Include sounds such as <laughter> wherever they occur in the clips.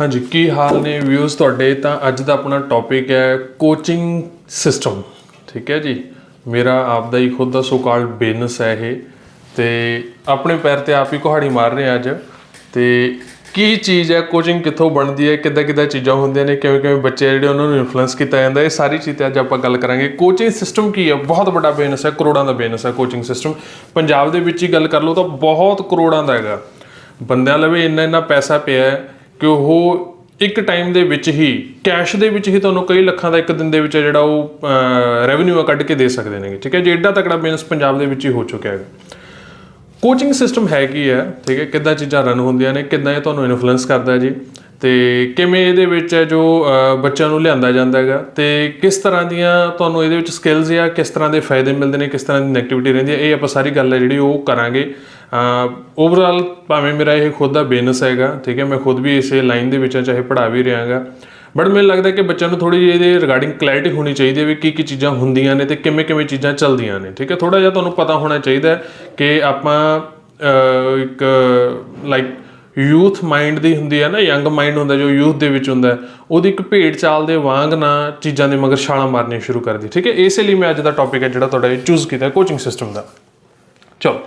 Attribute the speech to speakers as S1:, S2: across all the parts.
S1: ਹਾਂਜੀ, ਕੀ ਹਾਲ ਨੇ ਵਿਊਜ਼ ਤੁਹਾਡੇ? ਤਾਂ ਅੱਜ ਦਾ ਆਪਣਾ ਟੌਪਿਕ ਹੈ ਕੋਚਿੰਗ ਸਿਸਟਮ ਠੀਕ ਹੈ ਜੀ? ਮੇਰਾ ਆਪ ਦਾ ਹੀ ਖੁਦ ਦਾ ਸੋ ਕਾਲਡ ਬਿਜ਼ਨਸ ਹੈ ਇਹ। ਤੇ ਆਪਣੇ ਪੈਰ ਤੇ ਆਪ ਹੀ ਕੁਹਾੜੀ ਮਾਰ ਰਹੇ ਅੱਜ। ਤੇ ਕੀ ਚੀਜ਼ ਹੈ ਕੋਚਿੰਗ ਕਿੱਥੋਂ ਬਣਦੀ ਹੈ, ਕਿੱਦਾਂ ਕਿੱਦਾਂ ਚੀਜ਼ਾਂ ਹੁੰਦੀਆਂ ਨੇ, ਕਿਵੇਂ ਕਿਵੇਂ ਬੱਚੇ ਜਿਹੜੇ ਉਹਨਾਂ ਨੂੰ ਇਨਫਲੂਐਂਸ ਕੀਤਾ ਜਾਂਦਾ, ਇਹ ਸਾਰੀ ਚੀਜ਼ 'ਤੇ ਅੱਜ ਆਪਾਂ ਗੱਲ ਕਰਾਂਗੇ। ਕੋਚਿੰਗ ਸਿਸਟਮ ਕੀ ਹੈ? ਬਹੁਤ ਵੱਡਾ ਬਿਜ਼ਨਸ ਹੈ, ਕਰੋੜਾਂ ਦਾ ਬਿਜ਼ਨਸ ਹੈ ਕੋਚਿੰਗ ਸਿਸਟਮ ਪੰਜਾਬ ਦੇ ਵਿੱਚ ਹੀ ਗੱਲ ਕਰ ਲਓ ਤਾਂ ਬਹੁਤ ਕਰੋੜਾਂ ਦਾ ਹੈਗਾ। ਬੰਦਿਆਂ ਲਵੇ ਇੰਨਾ ਇੰਨਾ ਪੈਸਾ ਪਿਆ ਹੈ। ਕਿ ਉਹ ਇੱਕ ਟਾਈਮ ਦੇ ਵਿੱਚ ਹੀ ਕੈਸ਼ ਦੇ ਵਿੱਚ ਹੀ ਤੁਹਾਨੂੰ ਕਈ ਲੱਖਾਂ ਦਾ ਇੱਕ ਦਿਨ ਦੇ ਵਿੱਚ ਜਿਹੜਾ ਉਹ ਰੈਵਨਿਊ ਕੱਢ ਕੇ ਦੇ ਸਕਦੇ ਨੇਗੇ, ਠੀਕ ਹੈ? ਜੀ ਐਡਾ ਤਕੜਾ ਬਿਜ਼ਨਸ ਪੰਜਾਬ ਦੇ ਵਿੱਚ ਹੀ ਹੋ ਚੁੱਕਿਆ ਹੈਗਾ। ਕੋਚਿੰਗ ਸਿਸਟਮ ਹੈ ਕੀ ਹੈ, ਠੀਕ ਹੈ? ਕਿੱਦਾਂ ਚੀਜ਼ਾਂ ਰਨ ਹੁੰਦੀਆਂ ਨੇ, ਕਿੱਦਾਂ ਇਹ ਤੁਹਾਨੂੰ ਇਨਫਲੂਐਂਸ ਕਰਦਾ ਹੈ ਜੀ? ਤੇ ਕਿਵੇਂ ਇਹਦੇ ਵਿੱਚ ਹੈ ਜੋ ਬੱਚਿਆਂ ਨੂੰ ਲਿਆਂਦਾ ਜਾਂਦਾ ਹੈਗਾ? ਤੇ ਕਿਸ ਤਰ੍ਹਾਂ ਦੀਆਂ ਤੁਹਾਨੂੰ ਇਹਦੇ ਵਿੱਚ ਸਕਿੱਲਸ ਜਾਂ ਕਿਸ ਤਰ੍ਹਾਂ ਦੇ ਫਾਇਦੇ ਮਿਲਦੇ ਨੇ ਕਿਸ ਤਰ੍ਹਾਂ ਦੀ ਨੈਗੇਟਿਵਿਟੀ ਰਹਿੰਦੀ ਹੈ ਇਹ ਆਪਾਂ ਸਾਰੀ ਗੱਲ ਹੈ ਜਿਹੜੀ ਉਹ ਕਰਾਂਗੇ। ਓਵਰਆਲ ਭਾਵੇਂ ਮੇਰਾ ਇਹ ਖੁਦ ਦਾ ਬਿਜ਼ਨਸ ਹੈਗਾ ਠੀਕ ਹੈ ਮੈਂ ਖੁਦ ਵੀ ਇਸੇ ਲਾਈਨ ਦੇ ਵਿੱਚ ਹਾਂ, ਚਾਹੇ ਪੜ੍ਹਾ ਵੀ ਰਿਹਾਗਾ ਬਟ ਮੈਨੂੰ ਲੱਗਦਾ ਕਿ ਬੱਚਿਆਂ ਨੂੰ ਥੋੜੀ ਜਿਹੀ ਇਹਦੇ ਰਿਗਾਰਡਿੰਗ ਕਲੈਰਿਟੀ ਹੋਣੀ ਚਾਹੀਦੀ ਹੈ ਵੀ ਕੀ ਕੀ ਚੀਜ਼ਾਂ ਹੁੰਦੀਆਂ ਨੇ ਤੇ ਕਿਵੇਂ ਕਿਵੇਂ ਚੀਜ਼ਾਂ ਚੱਲਦੀਆਂ ਨੇ ਠੀਕ ਹੈ। ਥੋੜਾ ਜਿਹਾ ਤੁਹਾਨੂੰ ਪਤਾ ਹੋਣਾ ਚਾਹੀਦਾ ਕਿ ਆਪਾਂ ਇੱਕ ਲਾਈਕ ਯੂਥ ਮਾਈਂਡ ਦੀ ਹੁੰਦੀ ਹੈ ਨਾ ਯੰਗ ਮਾਈਂਡ ਹੁੰਦਾ, ਜੋ ਯੂਥ ਦੇ ਵਿੱਚ ਹੁੰਦਾ ਉਹਦੀ ਇੱਕ ਭੇਡ ਚਾਲ ਦੇ ਵਾਂਗ ਨਾ ਚੀਜ਼ਾਂ ਦੇ ਮਗਰ ਛਾਲਾਂ ਮਾਰਨੀਆਂ ਸ਼ੁਰੂ ਕਰਦੀ ਠੀਕ ਹੈ? ਇਸੇ ਲਈ ਮੈਂ ਅੱਜ ਦਾ ਟੌਪਿਕ ਹੈ ਜਿਹੜਾ ਤੁਹਾਡਾ ਇਹ ਚੂਜ਼ ਕੀਤਾ ਕੋਚਿੰਗ ਸਿਸਟਮ ਦਾ। ਚਲੋ।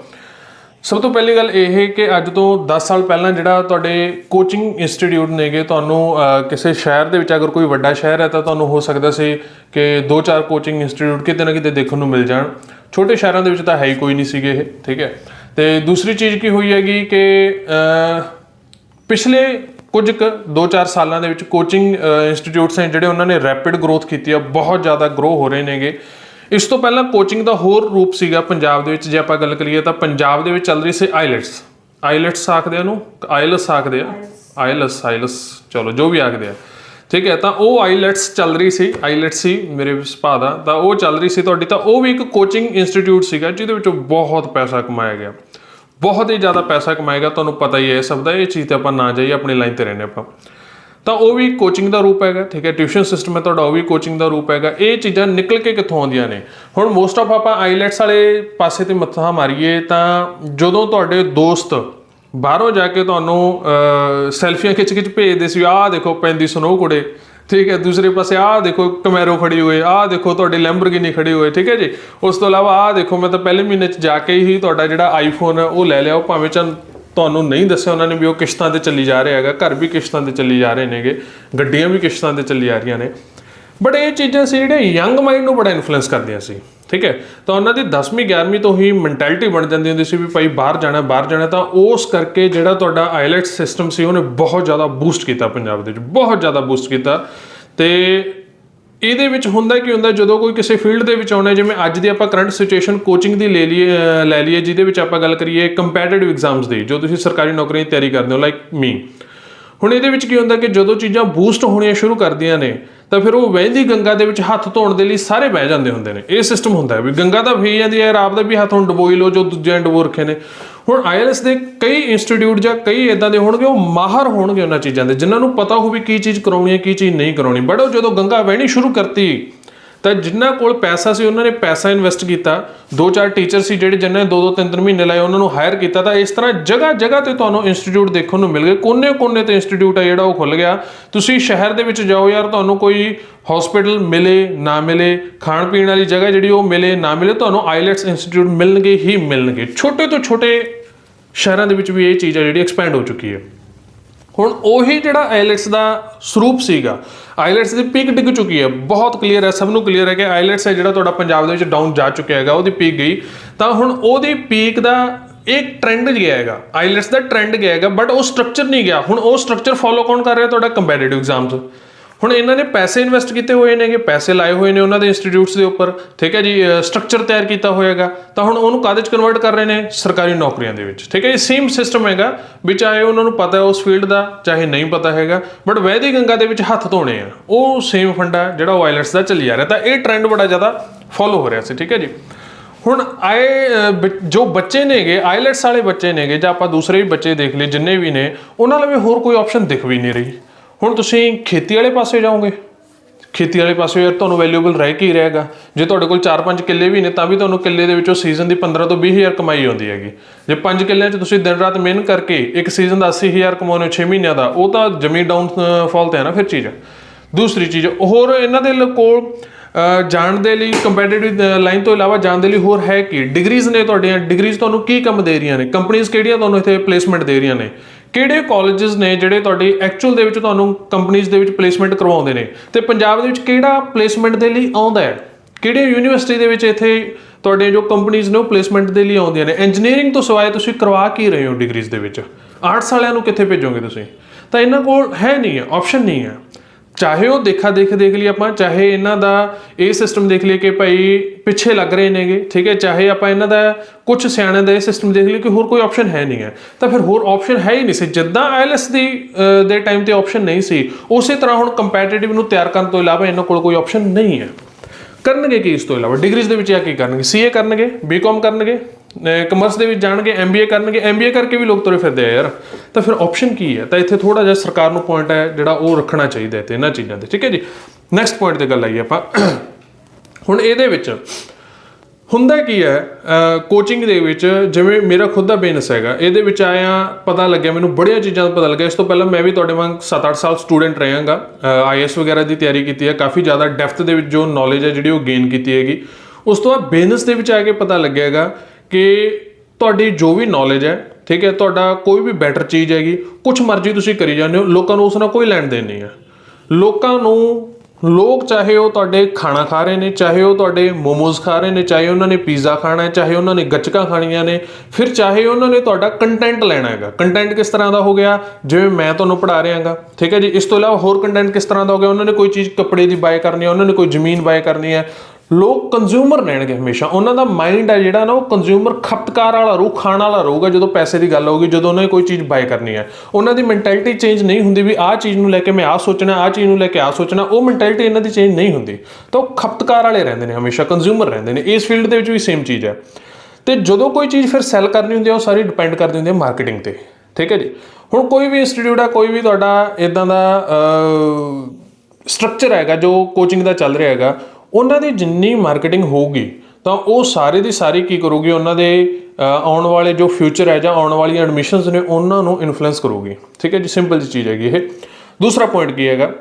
S1: ਸਭ ਤੋਂ ਪਹਿਲੀ ਗੱਲ ਇਹ ਹੈ ਕਿ ਅੱਜ ਤੋਂ 10 ਸਾਲ ਪਹਿਲਾਂ ਜਿਹੜਾ ਤੁਹਾਡੇ ਕੋਚਿੰਗ ਇੰਸਟੀਚਿਊਟ ਨੇਗੇ, ਤੁਹਾਨੂੰ ਕਿਸੇ ਸ਼ਹਿਰ ਦੇ ਵਿੱਚ ਅਗਰ ਕੋਈ ਵੱਡਾ ਸ਼ਹਿਰ ਹੈ ਤਾਂ ਤੁਹਾਨੂੰ ਹੋ ਸਕਦਾ ਸੀ ਕਿ ਦੋ ਚਾਰ ਕੋਚਿੰਗ ਇੰਸਟੀਚਿਊਟ ਕਿਤੇ ਨਾ ਕਿਤੇ ਦੇਖਣ ਨੂੰ ਮਿਲ ਜਾਣ। ਛੋਟੇ ਸ਼ਹਿਰਾਂ ਦੇ ਵਿੱਚ ਤਾਂ ਹੈ ਹੀ ਕੋਈ ਨਹੀਂ ਸੀਗੇ ਇਹ, ਠੀਕ ਹੈ? ਤੇ ਦੂਸਰੀ ਚੀਜ਼ ਕੀ ਹੋਈ ਹੈਗੀ ਕਿ ਪਿਛਲੇ ਕੁਝ ਕੁ 2-4 ਸਾਲਾਂ ਦੇ ਵਿੱਚ ਕੋਚਿੰਗ ਇੰਸਟੀਚਿਊਟਸ ਨੇ ਜਿਹੜੇ ਉਹਨਾਂ ਨੇ ਰੈਪਿਡ ਗਰੋਥ ਕੀਤੀ ਆ ਬਹੁਤ ਜ਼ਿਆਦਾ ਗਰੋ ਹੋ ਰਹੇ ਨੇਗੇ। ਇਸ ਤੋਂ ਪਹਿਲਾਂ ਕੋਚਿੰਗ ਦਾ ਹੋਰ ਰੂਪ ਸੀਗਾ ਪੰਜਾਬ ਦੇ ਵਿੱਚ ਜੇ ਆਪਾਂ ਗੱਲ ਕਰੀਏ ਤਾਂ ਪੰਜਾਬ ਦੇ ਵਿੱਚ ਚੱਲ ਰਹੀ ਸੀ ਆਈਲੈਟਸ ਆਈਲੈਟਸ ਆਖਦੇ ਆ ਉਹਨੂੰ? ਆਈਲਸ ਆਖਦੇ ਆ? ਆਈਲਸ ਆਈਲਸ ਚਲੋ ਜੋ ਵੀ ਆਖਦੇ ਆ। ਠੀਕ ਹੈ, ਤਾਂ ਉਹ ਆਈਲੈਟਸ ਚੱਲ ਰਹੀ ਸੀ ਆਈਲੈਟਸ ਸੀ ਮੇਰੇ ਸੁਭਾਅ ਦਾ, ਤਾਂ ਉਹ ਚੱਲ ਰਹੀ ਸੀ ਤੁਹਾਡੀ, ਤਾਂ ਉਹ ਵੀ ਇੱਕ ਕੋਚਿੰਗ ਇੰਸਟੀਚਿਊਟ ਸੀਗਾ, ਜਿਹਦੇ ਵਿੱਚੋਂ ਬਹੁਤ ਪੈਸਾ ਕਮਾਇਆ ਗਿਆ। ਬਹੁਤ ਹੀ ਜ਼ਿਆਦਾ ਪੈਸਾ ਕਮਾਏਗਾ ਤੁਹਾਨੂੰ ਪਤਾ ਹੀ ਹੈ ਇਹ ਸਭ ਦਾ, ਇਹ ਚੀਜ਼ ਤੇ ਆਪਾਂ ਨਾ ਜਾਈਏ, ਆਪਣੀ ਲਾਈਨ ਤੇ ਰਹਿੰਦੇ ਆਪਾਂ। ਤਾਂ ਉਹ ਵੀ ਕੋਚਿੰਗ ਦਾ ਰੂਪ ਹੈਗਾ, ਠੀਕ ਹੈ ਟਿਊਸ਼ਨ ਸਿਸਟਮ ਹੈ ਤੁਹਾਡਾ, ਉਹ ਵੀ ਕੋਚਿੰਗ ਦਾ ਰੂਪ ਹੈਗਾ, ਇਹ ਚੀਜ਼ਾਂ ਨਿਕਲ ਕੇ ਕਿੱਥੋਂ ਆਉਂਦੀਆਂ ਨੇ? ਹੁਣ ਮੋਸਟ ਆਫ ਆਪਾਂ ਆਈਲੈਟਸ ਵਾਲੇ ਪਾਸੇ ਤੇ ਮੱਥਾ ਮਾਰੀਏ, ਤਾਂ ਜਦੋਂ ਤੁਹਾਡੇ ਦੋਸਤ ਬਾਹਰੋਂ ਜਾ ਕੇ ਤੁਹਾਨੂੰ ਸੈਲਫੀਆਂ ਖਿੱਚ ਖਿੱਚ ਭੇਜਦੇ ਸੀ, ਆਹ ਦੇਖੋ ਪੈਂਦੀ ਸੁਨੋ ਕੁੜੇ। ਠੀਕ ਹੈ, ਦੂਸਰੇ ਪਾਸੇ ਆਹ ਦੇਖੋ ਕਮੈਰੋ ਖੜੀ ਹੋਏ ਆਹ ਦੇਖੋ ਤੁਹਾਡੀ ਲੈਂਬਰਗਿਨੀ ਖੜੀ ਹੋਏ ਠੀਕ ਹੈ ਜੀ? ਉਸ ਤੋਂ ਇਲਾਵਾ ਆਹ ਦੇਖੋ, ਮੈਂ ਤਾਂ ਪਹਿਲੇ ਮਹੀਨੇ ਚ ਜਾ ਕੇ ਹੀ ਤੁਹਾਡਾ ਜਿਹੜਾ ਆਈਫੋਨ ਹੈ, ਉਹ ਲੈ ਲਿਆ। ਉਹ ਭਾਵੇਂ ਚ ਤੁਹਾਨੂੰ ਨਹੀਂ ਦੱਸਿਆ ਉਹਨਾਂ ਨੇ ਵੀ ਉਹ ਕਿਸ਼ਤਾਂ ਤੇ ਚੱਲੀ ਜਾ ਰਿਹਾ ਹੈਗਾ, ਘਰ ਵੀ ਕਿਸ਼ਤਾਂ ਤੇ ਚੱਲੀ ਜਾ ਰਹੇ ਨੇਗੇ, ਗੱਡੀਆਂ ਵੀ ਕਿਸ਼ਤਾਂ ਤੇ ਚੱਲੀ ਜਾ ਰਹੀਆਂ ਨੇ। ਬਟ ਇਹ ਚੀਜ਼ਾਂ ਸੀ ਜਿਹੜੇ ਯੰਗ ਮਾਈਂਡ ਨੂੰ ਬੜਾ ਇਨਫਲੂਐਂਸ ਕਰਦੀਆਂ ਸੀ, ਠੀਕ ਹੈ? ਤਾਂ ਉਹਨਾਂ ਦੀ 10ਵੀਂ 11ਵੀਂ ਤੋਂ ਹੀ ਮੈਂਟੈਲਿਟੀ ਬਣ ਜਾਂਦੀ ਹੁੰਦੀ ਸੀ ਵੀ ਭਾਈ ਬਾਹਰ ਜਾਣਾ ਬਾਹਰ ਜਾਣਾ, ਤਾਂ ਉਸ ਕਰਕੇ ਜਿਹੜਾ ਤੁਹਾਡਾ ਆਈਲੈਟਸ ਸਿਸਟਮ ਸੀ, ਉਹਨੇ ਬਹੁਤ ਜ਼ਿਆਦਾ ਬੂਸਟ ਕੀਤਾ ਪੰਜਾਬ ਦੇ ਵਿੱਚ, ਬਹੁਤ ਜ਼ਿਆਦਾ ਬੂਸਟ ਕੀਤਾ। ਤੇ ਇਹਦੇ ਵਿੱਚ ਹੁੰਦਾ ਕੀ ਹੁੰਦਾ, ਜਦੋਂ ਕੋਈ ਕਿਸੇ ਫੀਲਡ ਦੇ ਵਿੱਚ ਆਉਣਾ ਜਿਵੇਂ ਅੱਜ ਦੀ ਆਪਾਂ ਕਰੰਟ ਸਿਚੁਏਸ਼ਨ ਕੋਚਿੰਗ ਦੀ ਲੈ ਲਈਏ ਲੈ ਲਈਏ, ਜਿਹਦੇ ਵਿੱਚ ਆਪਾਂ ਗੱਲ ਕਰੀਏ ਕੰਪੈਟੀਟਿਵ ਐਗਜ਼ਾਮਸ ਦੀ, ਜੋ ਤੁਸੀਂ ਸਰਕਾਰੀ ਨੌਕਰੀ ਦੀ ਤਿਆਰੀ ਕਰਦੇ ਹੋ ਲਾਈਕ ਮੀ ਹੁਣ ਇਹਦੇ ਵਿੱਚ ਕੀ ਹੁੰਦਾ ਕਿ ਜਦੋਂ ਚੀਜ਼ਾਂ ਬੂਸਟ ਹੋਣੀਆਂ ਸ਼ੁਰੂ ਕਰਦੀਆਂ ਨੇ, ਤਾਂ ਫਿਰ ਉਹ ਵਹਿੰਦੀ ਗੰਗਾ ਦੇ ਵਿੱਚ ਹੱਥ ਧੋਣ ਦੇ ਲਈ ਸਾਰੇ ਬਹਿ ਜਾਂਦੇ ਹੁੰਦੇ ਨੇ। ਇਹ ਸਿਸਟਮ ਹੁੰਦਾ ਹੈ ਵੀ ਗੰਗਾ ਤਾਂ ਫੀ ਜਾਂਦੀ ਹੈ ਆਪ ਦਾ ਵੀ ਹੱਥ ਹੁਣ ਡਬੋਈ ਲਓ, ਜੋ ਦੂਜਿਆਂ ਡਬੋ ਰੱਖੇ ਨੇ। ਹੁਣ ਆਈਐਲਐਸ ਦੇ ਕਈ ਇੰਸਟੀਚਿਊਟ ਜਾਂ ਕਈ ਇਦਾਂ ਦੇ ਹੋਣਗੇ, ਉਹ ਮਾਹਰ ਹੋਣਗੇ ਉਹਨਾਂ ਚੀਜ਼ਾਂ ਦੇ, ਜਿਨ੍ਹਾਂ ਨੂੰ ਪਤਾ ਹੋਵੇ ਕੀ ਚੀਜ਼ ਕਰਾਉਣੀ ਹੈ, ਕੀ ਚੀਜ਼ ਨਹੀਂ ਕਰਾਉਣੀ। ਬਟ ਉਹ ਜਦੋਂ ਗੰਗਾ ਵਹਿਣੀ ਸ਼ੁਰੂ ਕਰਤੀ ਤਾਂ ਜਿਨ੍ਹਾਂ ਕੋਲ ਪੈਸਾ ਸੀ, ਉਹਨਾਂ ਨੇ ਪੈਸਾ ਇਨਵੈਸਟ ਕੀਤਾ। ਦੋ ਚਾਰ ਟੀਚਰ ਸੀ ਜਿਹੜੇ ਜਿਨ੍ਹਾਂ ਨੇ ਦੋ ਦੋ ਤਿੰਨ ਤਿੰਨ ਮਹੀਨੇ ਲਾਏ, ਉਹਨਾਂ ਨੂੰ ਹਾਇਰ ਕੀਤਾ। ਤਾਂ ਇਸ ਤਰ੍ਹਾਂ ਜਗ੍ਹਾ ਜਗ੍ਹਾ ਤੇ ਤੁਹਾਨੂੰ ਇੰਸਟੀਚਿਊਟ ਦੇਖਣ ਨੂੰ ਮਿਲ ਗਏ। ਕੋਨੇ-ਕੋਨੇ ਤੇ ਇੰਸਟੀਚਿਊਟ ਆ ਜਿਹੜਾ ਉਹ ਖੁੱਲ ਗਿਆ। ਤੁਸੀਂ ਸ਼ਹਿਰ ਦੇ ਵਿੱਚ ਜਾਓ ਯਾਰ, ਤੁਹਾਨੂੰ ਕੋਈ ਹਸਪੀਟਲ ਮਿਲੇ, ਨਾ ਮਿਲੇ ਖਾਣ ਪੀਣ ਵਾਲੀ ਜਗ੍ਹਾ ਜਿਹੜੀ ਉਹ ਮਿਲੇ, ਨਾ ਮਿਲੇ, ਤੁਹਾਨੂੰ ਆਈਲੈਟਸ ਇੰਸਟੀਚਿਊਟ ਮਿਲਣਗੇ ਹੀ ਮਿਲਣਗੇ। ਛੋਟੇ ਤੋਂ ਛੋਟੇ ਸ਼ਹਿਰਾਂ ਦੇ ਵਿੱਚ ਵੀ ਇਹ ਚੀਜ਼ ਆ ਜਿਹੜੀ ਐਕਸਪੈਂਡ ਹੋ ਚੁੱਕੀ ਹੈ। ਹੁਣ ਉਹੀ ਜਿਹੜਾ ਆਈਲੈਟਸ ਦਾ ਸਰੂਪ ਸੀਗਾ ਆਈਲੈਟਸ ਦੀ ਪੀਕ ਡਿੱਗ ਚੁੱਕੀ ਹੈ। ਬਹੁਤ ਕਲੀਅਰ ਹੈ, ਸਭ ਨੂੰ ਕਲੀਅਰ ਹੈ ਕਿ ਆਈਲੈਟਸ ਹੈ ਜਿਹੜਾ ਤੁਹਾਡਾ ਪੰਜਾਬ ਦੇ ਵਿੱਚ ਡਾਊਨ ਜਾ ਚੁੱਕਿਆ ਹੈਗਾ, ਉਹਦੀ ਪੀਕ ਗਈ। ਤਾਂ ਹੁਣ ਉਹਦੀ ਪੀਕ ਦਾ ਇੱਕ ਟ੍ਰੈਂਡ ਗਿਆ ਹੈਗਾ। ਆਈਲੈਟਸ ਦਾ ਟ੍ਰੈਂਡ ਗਿਆ ਹੈਗਾ ਬਟ ਉਹ ਸਟਰਕਚਰ ਨਹੀਂ ਗਿਆ। ਹੁਣ ਉਹ ਸਟਰਕਚਰ ਫੋਲੋ ਕੌਣ ਕਰ ਰਿਹਾ ਤੁਹਾਡਾ? ਕੰਪੈਟੀਟਿਵ ਐਗਜ਼ਾਮਸ ਹੁਣ ਇਹਨਾਂ ਨੇ ਪੈਸੇ ਇਨਵੈਸਟ ਕੀਤੇ ਹੋਏ ਨੇਗੇ, ਪੈਸੇ ਲਾਏ ਹੋਏ ਨੇ ਉਹਨਾਂ ਦੇ ਇੰਸਟੀਚਿਊਟਸ ਦੇ ਉੱਪਰ, ਠੀਕ ਹੈ ਜੀ ਸਟਰਕਚਰ ਤਿਆਰ ਕੀਤਾ ਹੋਇਆਗਾ ਤਾਂ ਹੁਣ ਉਹਨੂੰ ਕਾਹਦੇ ਚ ਕਨਵਰਟ ਕਰ ਰਹੇ ਨੇ? ਸਰਕਾਰੀ ਨੌਕਰੀਆਂ ਦੇ ਵਿੱਚ, ਠੀਕ ਹੈ ਇਹ ਸੇਮ ਸਿਸਟਮ ਹੈਗਾ, ਵੀ ਚਾਹੇ ਉਹਨਾਂ ਨੂੰ ਪਤਾ ਹੈ ਉਸ ਫੀਲਡ ਦਾ, ਚਾਹੇ ਨਹੀਂ ਪਤਾ ਹੈਗਾ ਬਟ ਵੈਦਿਕ ਗੰਗਾ ਦੇ ਵਿੱਚ ਹੱਥ ਧੋਣੇ ਆ। ਉਹ ਸੇਮ ਫੰਡਾ ਜਿਹੜਾ ਉਹ ਆਈਲੈਟਸ ਦਾ ਚੱਲੀ ਜਾ ਰਿਹਾ। ਤਾਂ ਇਹ ਟ੍ਰੈਂਡ ਬੜਾ ਜ਼ਿਆਦਾ ਫੋਲੋ ਹੋ ਰਿਹਾ ਸੀ, ਠੀਕ ਹੈ ਜੀ। ਹੁਣ ਆਏ ਬ- ਜੋ ਬੱਚੇ ਨੇਗੇ ਆਈਲੈਟਸ ਵਾਲੇ ਬੱਚੇ ਨੇਗੇ, ਜਾਂ ਆਪਾਂ ਦੂਸਰੇ ਵੀ ਬੱਚੇ ਦੇਖ ਲਏ ਜਿੰਨੇ ਵੀ ਨੇ, ਉਹਨਾਂ ਲਈ ਹੋਰ ਕੋਈ ਆਪਸ਼ਨ ਦਿਖ ਵੀ ਨਹੀਂ ਰਹੀ। ਹੁਣ ਤੁਸੀਂ ਖੇਤੀ ਵਾਲੇ ਪਾਸੇ ਜਾਓਗੇ। ਖੇਤੀ ਵਾਲੇ ਪਾਸੇ ਯਾਰ ਤੁਹਾਨੂੰ ਵੈਲਿਊਬਲ ਰਹਿ ਕੇ ਹੀ ਰਹੇਗਾ ਜੇ ਤੁਹਾਡੇ ਕੋਲ 4-5 ਕਿੱਲੇ ਵੀ ਨੇ, ਤਾਂ ਵੀ ਤੁਹਾਨੂੰ ਕਿੱਲੇ ਦੇ ਵਿੱਚੋਂ ਸੀਜ਼ਨ ਦੀ 15 ਤੋਂ 20000 ਕਮਾਈ ਆਉਂਦੀ ਹੈਗੀ। ਜੇ 5 ਕਿੱਲਿਆਂ 'ਚ ਤੁਸੀਂ ਦਿਨ ਰਾਤ ਮਿਹਨਤ ਕਰਕੇ ਇੱਕ ਸੀਜ਼ਨ ਦਾ 80000 ਕਮਾਉਂਦੇ ਹੋ 6 ਮਹੀਨਿਆਂ ਦਾ, ਉਹ ਤਾਂ ਜ਼ਮੀਨ ਡਾਊਨ ਫਾਲ ਤੇ ਹੈ ਨਾ ਫਿਰ ਚੀਜ਼। ਦੂਸਰੀ ਚੀਜ਼, ਹੋਰ ਇਹਨਾਂ ਦੇ ਕੋਲ ਜਾਣ ਦੇ ਲਈ ਕੰਪੀਟੀਟਿਵ ਲਾਈਨ ਤੋਂ ਇਲਾਵਾ ਜਾਣ ਦੇ ਲਈ ਹੋਰ ਹੈ ਕੀ? ਡਿਗਰੀਜ਼ ਨੇ ਤੁਹਾਡੀਆਂ। ਡਿਗਰੀਜ਼ ਤੁਹਾਨੂੰ ਕੀ ਕੰਮ ਦੇ ਰਹੀਆਂ ਨੇ? ਕੰਪਨੀਆਂ ਕਿਹੜੀਆਂ ਤੁਹਾਨੂੰ ਇੱਥੇ ਪਲੇਸਮੈਂਟ ਦੇ ਰਹੀਆਂ ਨੇ? ਕਿਹੜੇ ਕਾਲਜਸ ਨੇ ਜਿਹੜੇ ਤੁਹਾਡੀ ਐਕਚੁਅਲ ਦੇ ਵਿੱਚ ਤੁਹਾਨੂੰ ਕੰਪਨੀਆਂ ਦੇ ਵਿੱਚ ਪਲੇਸਮੈਂਟ ਕਰਵਾਉਂਦੇ ਨੇ? ਤੇ ਪੰਜਾਬ ਦੇ ਵਿੱਚ ਕਿਹੜਾ ਪਲੇਸਮੈਂਟ ਦੇ ਲਈ ਆਉਂਦਾ ਹੈ? ਕਿਹੜੇ ਯੂਨੀਵਰਸਿਟੀ ਦੇ ਵਿੱਚ ਇੱਥੇ ਤੁਹਾਡੇ ਜੋ ਕੰਪਨੀਆਂ ਨੇ ਉਹ ਪਲੇਸਮੈਂਟ ਦੇ ਲਈ ਆਉਂਦੀਆਂ ਨੇ? ਇੰਜੀਨੀਅਰਿੰਗ ਤੋਂ ਸਿਵਾਏ ਤੁਸੀਂ ਕਰਵਾ ਕੀ ਰਹੇ ਹੋ ਡਿਗਰੀਜ਼ ਦੇ ਵਿੱਚ? ਆਰਟਸ ਵਾਲਿਆਂ ਨੂੰ ਕਿੱਥੇ ਭੇਜੋਗੇ ਤੁਸੀਂ? ਤਾਂ ਇਹਨਾਂ ਕੋਲ ਹੈ ਨਹੀਂ ਹੈ ਆਪਸ਼ਨ ਨਹੀਂ ਹੈ। ਚਾਹੇ ਉਹ ਦੇਖਾ ਦੇਖ ਦੇਖ ਲਈ ਆਪਾਂ, ਚਾਹੇ ਇਹਨਾਂ ਦਾ ਇਹ ਸਿਸਟਮ ਦੇਖ ਲਈਏ ਕਿ ਭਾਈ ਪਿੱਛੇ ਲੱਗ ਰਹੇ ਨੇਗੇ, ਠੀਕ ਹੈ, ਚਾਹੇ ਆਪਾਂ ਇਹਨਾਂ ਦਾ ਕੁਝ ਸਿਆਣਿਆਂ ਦਾ ਇਹ ਸਿਸਟਮ ਦੇਖ ਲਈਏ ਕਿ ਹੋਰ ਕੋਈ ਆਪਸ਼ਨ ਹੈ ਨਹੀਂ ਹੈ। ਤਾਂ ਫਿਰ ਹੋਰ ਆਪਸ਼ਨ ਹੈ ਹੀ ਨਹੀਂ ਸੀ। ਜਿੱਦਾਂ ਆਈਐਲਐਸ ਦੀ ਦੇ ਟਾਈਮ ਤੇ ਆਪਸ਼ਨ ਨਹੀਂ ਸੀ, ਉਸੇ ਤਰ੍ਹਾਂ ਹੁਣ ਕੰਪੈਟੀਟਿਵ ਨੂੰ ਤਿਆਰ ਕਰਨ ਤੋਂ ਇਲਾਵਾ ਇਹਨਾਂ ਕੋਲ ਕੋਈ ਆਪਸ਼ਨ ਨਹੀਂ ਹੈ। ਕਰਨਗੇ ਕੀ ਇਸ ਤੋਂ ਇਲਾਵਾ? ਡਿਗਰੀਜ਼ ਦੇ ਵਿੱਚ ਆ ਕੀ ਕਰਨਗੇ? ਸੀਏ ਕਰਨਗੇ ਬੀਕਾਮ ਕਰਨਗੇ ਕਮਰਸ ਦੇ ਵਿੱਚ ਜਾਣਗੇ ਐਮਬੀਏ ਕਰਨਗੇ ਐਮਬੀਏ ਕਰਕੇ ਵੀ ਲੋਕ ਤੁਰੇ ਫਿਰਦੇ ਆ ਯਾਰ। ਤਾਂ ਫਿਰ ਆਪਸ਼ਨ ਕੀ ਹੈ? ਤਾਂ ਇੱਥੇ ਥੋੜਾ ਜਿਹਾ ਸਰਕਾਰ ਨੂੰ ਪੁਆਇੰਟ ਹੈ, ਜਿਹੜਾ ਉਹ ਰੱਖਣਾ ਚਾਹੀਦਾ ਹੈ ਤੇ ਇਹਨਾਂ ਚੀਜ਼ਾਂ ਤੇ, ਠੀਕ ਹੈ ਜੀ? ਨੈਕਸਟ ਪੁਆਇੰਟ ਤੇ ਗੱਲ ਆਈ ਆਪਾਂ। <clears throat> ਹੁਣ ਇਹਦੇ ਵਿੱਚ ਹੁੰਦਾ ਕੀ ਹੈ ਕੋਚਿੰਗ ਦੇ ਵਿੱਚ ਜਿਵੇਂ ਮੇਰਾ ਖੁਦ ਦਾ ਬਿਜ਼ਨਸ ਹੈਗਾ, ਇਹਦੇ ਵਿੱਚ ਆਇਆ ਪਤਾ ਲੱਗਿਆ, ਮੈਨੂੰ ਬੜੀਆਂ ਚੀਜ਼ਾਂ ਦਾ ਪਤਾ ਲੱਗਿਆ। ਇਸ ਤੋਂ ਪਹਿਲਾਂ ਮੈਂ ਵੀ ਤੁਹਾਡੇ ਵਾਂਗ 7-8 ਸਾਲ ਸਟੂਡੈਂਟ ਰਹਾਂਗਾ। ਆਈਐਸ ਵਗੈਰਾ ਦੀ ਤਿਆਰੀ ਕੀਤੀ ਹੈ, ਕਾਫੀ ਜ਼ਿਆਦਾ ਡੈਪਥ ਦੇ ਵਿੱਚ ਜੋ ਨੌਲੇਜ ਹੈ ਜਿਹੜੀ ਉਹ ਗੇਨ ਕੀਤੀ ਹੈਗੀ। ਉਸ ਤੋਂ ਬਾਅਦ ਬਿਜ਼ਨਸ ਦੇ ਵਿੱਚ ਆ ਕੇ ਪਤਾ ਲੱਗਿਆਗਾ ਕਿ ਤੁਹਾਡੀ ਜੋ ਵੀ ਨੌਲੇਜ ਹੈ, ਠੀਕ ਹੈ, ਤੁਹਾਡਾ ਕੋਈ ਵੀ ਬੈਟਰ ਚੀਜ਼ ਹੈਗੀ ਕੁਝ ਮਰਜ਼ੀ ਤੁਸੀਂ ਕਰੀ ਜਾਂਦੇ ਹੋ, ਲੋਕਾਂ ਨੂੰ ਉਸ ਨਾਲ ਕੋਈ ਲੈਣ ਦੇਣ ਨਹੀਂ ਹੈ। ਲੋਕਾਂ ਨੂੰ, ਲੋਕ ਚਾਹੇ ਉਹ ਤੁਹਾਡੇ ਖਾਣਾ ਖਾ ਰਹੇ ਨੇ, ਚਾਹੇ ਉਹ ਤੁਹਾਡੇ ਮੋਮੋਜ਼ ਖਾ ਰਹੇ ਨੇ, ਚਾਹੇ ਉਹਨਾਂ ਨੇ ਪੀਜ਼ਾ ਖਾਣਾ ਹੈ, ਚਾਹੇ ਉਹਨਾਂ ਨੇ ਗੱਚਕਾਂ ਖਾਣੀਆਂ ਨੇ, ਫਿਰ ਚਾਹੇ ਉਹਨਾਂ ਨੇ ਤੁਹਾਡਾ ਕੰਟੈਂਟ ਲੈਣਾ ਹੈਗਾ। ਕੰਟੈਂਟ ਕਿਸ ਤਰ੍ਹਾਂ ਦਾ ਹੋ ਗਿਆ? ਜਿਵੇਂ ਮੈਂ ਤੁਹਾਨੂੰ ਪੜ੍ਹਾ ਰਿਹਾਗਾ ਠੀਕ ਹੈ ਜੀ, ਇਸ ਤੋਂ ਇਲਾਵਾ ਹੋਰ ਕੰਟੈਂਟ ਕਿਸ ਤਰ੍ਹਾਂ ਦਾ ਹੋ ਗਿਆ? ਉਹਨਾਂ ਨੇ ਕੋਈ ਚੀਜ਼ ਕੱਪੜੇ ਦੀ ਬਾਏ ਕਰਨੀ ਹੈ, ਉਹਨਾਂ ਨੇ ਕੋਈ ਜ਼ਮੀਨ ਬਾਏ ਕਰਨੀ ਹੈ ਲੋਕ ਕੰਜ਼ਿਊਮਰ ਰਹਿਣਗੇ ਹਮੇਸ਼ਾ। ਉਹਨਾਂ ਦਾ ਮਾਈਂਡ ਹੈ ਜਿਹੜਾ ਨਾ, ਉਹ ਕੰਜ਼ਿਊਮਰ ਖਪਤਕਾਰ ਵਾਲਾ ਰੂਹ, ਖਾਣ ਵਾਲਾ ਰਹੂਗਾ ਜਦੋਂ ਪੈਸੇ ਦੀ ਗੱਲ ਹੋਊਗੀ, ਜਦੋਂ ਉਹਨਾਂ ਨੇ ਕੋਈ ਚੀਜ਼ ਬਾਏ ਕਰਨੀ ਹੈ। ਉਹਨਾਂ ਦੀ ਮੈਂਟੈਲਿਟੀ ਚੇਂਜ ਨਹੀਂ ਹੁੰਦੀ ਵੀ ਆਹ ਚੀਜ਼ ਨੂੰ ਲੈ ਕੇ ਮੈਂ ਆਹ ਸੋਚਣਾ, ਆਹ ਚੀਜ਼ ਨੂੰ ਲੈ ਕੇ ਆਹ ਸੋਚਣਾ, ਉਹ ਮੈਂਟੈਲਿਟੀ ਇਹਨਾਂ ਦੀ ਚੇਂਜ ਨਹੀਂ ਹੁੰਦੀ। ਤਾਂ ਉਹ ਖਪਤਕਾਰ ਵਾਲੇ ਰਹਿੰਦੇ ਨੇ ਹਮੇਸ਼ਾ ਕੰਜ਼ਿਊਮਰ ਰਹਿੰਦੇ ਨੇ। ਇਸ ਫੀਲਡ ਦੇ ਵਿੱਚ ਵੀ ਸੇਮ ਚੀਜ਼ ਹੈ। ਤੇ ਜਦੋਂ ਕੋਈ ਚੀਜ਼ ਫਿਰ ਸੈਲ ਕਰਨੀ ਹੁੰਦੀ ਹੈ, ਉਹ ਸਾਰੀ ਡਿਪੈਂਡ ਕਰਦੀ ਹੁੰਦੀ ਹੈ ਮਾਰਕੀਟਿੰਗ ਤੇ। ਠੀਕ ਹੈ ਜੀ? ਹੁਣ ਕੋਈ ਵੀ ਇੰਸਟੀਚਿਊਟ ਆ, ਕੋਈ ਵੀ ਤੁਹਾਡਾ ਇਦਾਂ ਦਾ ਸਟਰਕਚਰ ਹੈਗਾ, ਜੋ ਕੋਚਿੰਗ ਦਾ ਚੱਲ ਰਿਹਾ ਹੈਗਾ ਉਹਨਾਂ ਦੀ ਜਿੰਨੀ ਮਾਰਕੀਟਿੰਗ ਹੋਊਗੀ, ਤਾਂ ਉਹ ਸਾਰੇ ਦੀ ਸਾਰੀ ਕੀ ਕਰੂਗੀ? ਉਹਨਾਂ ਦੇ ਆਉਣ ਵਾਲੇ ਜੋ ਫਿਊਚਰ ਹੈ ਜਾਂ ਆਉਣ ਵਾਲੀਆਂ ਐਡਮਿਸ਼ਨਸ ਨੇ, ਉਹਨਾਂ ਨੂੰ ਇਨਫਲੂਐਂਸ ਕਰੂਗੀ। ਠੀਕ ਹੈ ਜੀ? ਸਿੰਪਲ ਜੀ ਚੀਜ਼ ਹੈਗੀ ਇਹ। ਦੂਸਰਾ ਪੁਆਇੰਟ ਕੀ ਹੈਗਾ?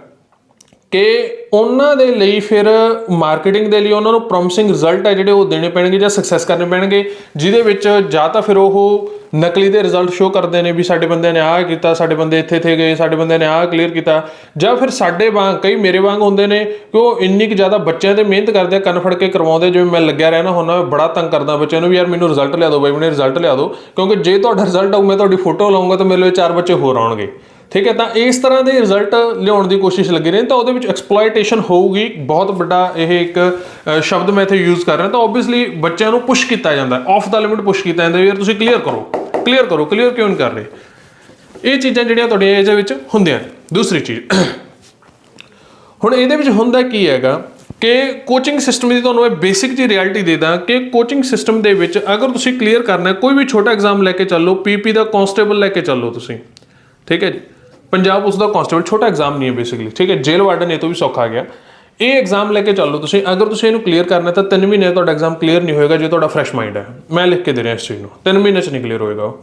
S1: ਕਿ ਉਹਨਾਂ ਦੇ ਲਈ ਫਿਰ ਮਾਰਕੀਟਿੰਗ ਦੇ ਲਈ ਉਹਨਾਂ ਨੂੰ ਪ੍ਰੋਮਿਸਿੰਗ ਰਿਜ਼ਲਟ ਹੈ ਜਿਹੜੇ ਉਹ ਦੇਣੇ ਪੈਣਗੇ ਜਾਂ ਸਕਸੈਸ ਕਰਨੇ ਪੈਣਗੇ, ਜਿਹਦੇ ਵਿੱਚ ਜਾਂ ਤਾਂ ਫਿਰ ਉਹ ਨਕਲੀ ਦੇ ਰਿਜ਼ਲਟ ਸ਼ੋ ਕਰਦੇ ਨੇ ਵੀ ਸਾਡੇ ਬੰਦੇ ਨੇ ਆਹ ਕੀਤਾ, ਸਾਡੇ ਬੰਦੇ ਇੱਥੇ ਇੱਥੇ ਗਏ, ਸਾਡੇ ਬੰਦੇ ਨੇ ਆਹ ਕਲੀਅਰ ਕੀਤਾ, ਜਾਂ ਫਿਰ ਸਾਡੇ ਵਾਂਗ, ਕਈ ਮੇਰੇ ਵਾਂਗ ਹੁੰਦੇ ਨੇ ਕਿ ਉਹ ਇੰਨੀ ਕੁ ਜ਼ਿਆਦਾ ਬੱਚਿਆਂ ਤੇ ਮਿਹਨਤ ਕਰਦੇ ਆ, ਕੰਨ ਫੜ ਕੇ ਕਰਵਾਉਂਦੇ ਜਿਵੇਂ ਮੈਂ ਲੱਗਿਆ ਰਹਿਣਾ ਹੁੰਦਾ ਬੜਾ ਤੰਗ ਕਰਦਾ ਬੱਚਿਆਂ ਨੂੰ ਵੀ ਯਾਰ ਮੈਨੂੰ ਰਿਜ਼ਲਟ ਲਿਆ ਦਿਓ ਬਾਈ, ਮੈਨੂੰ ਰਿਜ਼ਲਟ ਲਿਆ ਦਿਓ, ਕਿਉਂਕਿ ਜੇ ਤੁਹਾਡਾ ਰਿਜ਼ਲਟ ਆਊ, ਮੈਂ ਤੁਹਾਡੀ ਫੋਟੋ ਲਾਉਂਗਾ ਤਾਂ ਮੇਰੇ ਲਈ ਚਾਰ ਬੱਚੇ ਹੋਰ ਆਉਣਗੇ। ਠੀਕ ਹੈ, ਤਾਂ ਇਸ ਤਰ੍ਹਾਂ ਦੇ ਰਿਜ਼ਲਟ ਲਿਆਉਣ ਦੀ ਕੋਸ਼ਿਸ਼ ਲੱਗੇ ਨੇ, ਤਾਂ ਉਹਦੇ ਵਿੱਚ ਐਕਸਪਲੋਇਟੇਸ਼ਨ ਹੋਊਗੀ, ਬਹੁਤ ਵੱਡਾ ਇਹ ਇੱਕ ਸ਼ਬਦ ਮੈਂ ਇੱਥੇ ਯੂਜ਼ ਕਰ ਰਿਹਾ, ਤਾਂ ਆਬਵੀਅਸਲੀ ਬੱਚਿਆਂ ਨੂੰ ਪੁਸ਼ ਕੀਤਾ ਜਾਂਦਾ ਹੈ ਆਫ ਦਾ ਲਿਮਿਟ ਪੁਸ਼ ਕੀਤਾ ਜਾਂਦਾ ਹੈ ਯਾਰ ਤੁਸੀਂ ਕਲੀਅਰ ਕਰੋ ਕਲੀਅਰ ਕਰੋ ਕਲੀਅਰ ਕਿਉਂ ਨਹੀਂ ਕਰ ਰਹੇ? ਇਹ ਚੀਜ਼ਾਂ ਜਿਹੜੀਆਂ ਤੁਹਾਡੀਆਂ ਏਜ ਵਿੱਚ ਹੁੰਦੀਆਂ ਦੂਸਰੀ ਚੀਜ਼, ਹੁਣ ਇਹਦੇ ਵਿੱਚ ਹੁੰਦਾ ਕੀ ਹੈਗਾ ਕਿ ਕੋਚਿੰਗ ਸਿਸਟਮ ਦੀ ਤੁਹਾਨੂੰ ਇਹ ਬੇਸਿਕ ਜੀ ਰਿਐਲਿਟੀ ਦੇ ਦਾਂ ਕਿ ਕੋਚਿੰਗ ਸਿਸਟਮ ਦੇ ਵਿੱਚ ਅਗਰ ਤੁਸੀਂ ਕਲੀਅਰ ਕਰਨਾ ਕੋਈ ਵੀ ਛੋਟਾ ਐਗਜ਼ਾਮ ਲੈ ਕੇ ਚੱਲੋ ਪੀਪੀ ਦਾ ਕਾਂਸਟੇਬਲ ਲੈ ਕੇ ਚੱਲੋ ਤੁਸੀਂ। ਠੀਕ ਹੈ ਜੀ। ਪੰਜਾਬ ਉਸ ਦਾ ਕਾਂਸਟੇਬਲ ਛੋਟਾ ਐਗਜ਼ਾਮ ਨਹੀਂ ਹੈ ਬੇਸਿਕਲੀ ਠੀਕ ਹੈ, ਜੇਲ੍ਹ ਵਾਰਡਨ ਇਹ ਤੋਂ ਵੀ ਸੌਖਾ ਗਿਆ। ਇਹ ਐਗਜ਼ਾਮ ਲੈ ਕੇ ਚੱਲੋ ਤੁਸੀਂ, ਅਗਰ ਤੁਸੀਂ ਇਹਨੂੰ ਕਲੀਅਰ ਕਰਨਾ ਤਾਂ 3 ਮਹੀਨੇ ਤੁਹਾਡਾ ਐਗਜ਼ਾਮ ਕਲੀਅਰ ਨਹੀਂ ਹੋਏਗਾ ਜੇ ਤੁਹਾਡਾ ਫਰੈਸ਼ ਮਾਈਂਡ ਹੈ। ਮੈਂ ਲਿਖ ਕੇ ਦੇ ਰਿਹਾ ਇਸ ਚੀਜ਼ ਨੂੰ 3 ਮਹੀਨੇ ਚ ਨਹੀਂ ਕਲੀਅਰ ਹੋਏਗਾ ਉਹ।